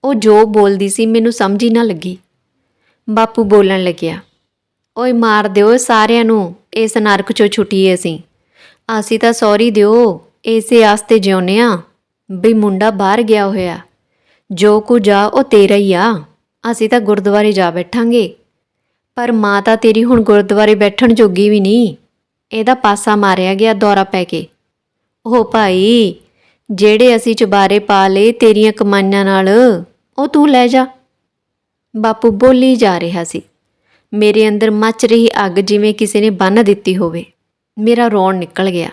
ਉਹ ਜੋ ਬੋਲਦੀ ਸੀ ਮੈਨੂੰ ਸਮਝ ਹੀ ਨਾ ਲੱਗੀ। ਬਾਪੂ ਬੋਲਣ ਲੱਗਿਆ, ਓਏ ਮਾਰ ਦਿਓ ਸਾਰਿਆਂ ਨੂੰ, ਇਸ ਨਰਕ ਚੋਂ ਛੁੱਟੀਏ ਅਸੀਂ। ਅਸੀਂ ਤਾਂ ਸੌਰੀ ਦਿਓ, ਇਸੇ ਆਸਤੇ ਜਿਉਨੇ ਆ ਵੀ ਮੁੰਡਾ ਬਾਹਰ ਗਿਆ ਹੋਇਆ। ਜੋ ਕੁਝ ਆ ਉਹ ਤੇਰਾ ਹੀ ਆ। ਅਸੀਂ ਤਾਂ ਗੁਰਦੁਆਰੇ ਜਾ ਬੈਠਾਂਗੇ। ਪਰ ਮਾਂ ਤਾਂ ਤੇਰੀ ਹੁਣ ਗੁਰਦੁਆਰੇ ਬੈਠਣ ਜੋਗੀ ਵੀ ਨਹੀਂ। ਇਹਦਾ ਪਾਸਾ ਮਾਰਿਆ ਗਿਆ ਦੌਰਾ ਪੈ ਕੇ। ਉਹ ਭਾਈ, ਜਿਹੜੇ ਅਸੀਂ ਚੁਬਾਰੇ ਪਾ ਲਏ ਤੇਰੀਆਂ ਕਮਾਈਆਂ ਨਾਲ, ਉਹ ਤੂੰ ਲੈ ਜਾ। ਬਾਪੂ ਬੋਲੀ ਜਾ ਰਿਹਾ ਸੀ। ਮੇਰੇ ਅੰਦਰ ਮੱਚ ਰਹੀ ਅੱਗ ਜਿਵੇਂ ਕਿਸੇ ਨੇ ਬੰਨ ਦਿੱਤੀ ਹੋਵੇ। ਮੇਰਾ ਰੋਣ ਨਿਕਲ ਗਿਆ।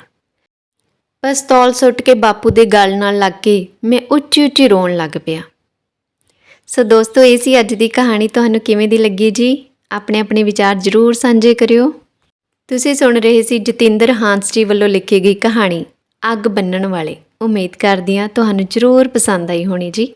ਪਿਸਤੌਲ ਸੁੱਟ ਕੇ ਬਾਪੂ ਦੇ ਗਲ ਨਾਲ ਲੱਗ ਕੇ ਮੈਂ ਉੱਚੀ ਉੱਚੀ ਰੋਣ ਲੱਗ ਪਿਆ। ਸੋ ਦੋਸਤੋ, ਇਹ ਸੀ ਅੱਜ ਦੀ ਕਹਾਣੀ। ਤੁਹਾਨੂੰ ਕਿਵੇਂ ਦੀ ਲੱਗੀ ਜੀ? ਆਪਣੇ ਆਪਣੇ ਵਿਚਾਰ ਜ਼ਰੂਰ ਸਾਂਝੇ ਕਰਿਓ। ਤੁਸੀਂ ਸੁਣ ਰਹੇ ਸੀ ਜਤਿੰਦਰ ਹਾਂਸ ਜੀ ਵੱਲੋਂ ਲਿਖੀ ਗਈ ਕਹਾਣੀ, ਅੱਗ ਬੰਨਣ ਵਾਲੇ। ਉਮੀਦ ਕਰਦੀ ਹਾਂ ਤੁਹਾਨੂੰ ਜ਼ਰੂਰ ਪਸੰਦ ਆਈ ਹੋਣੀ ਜੀ।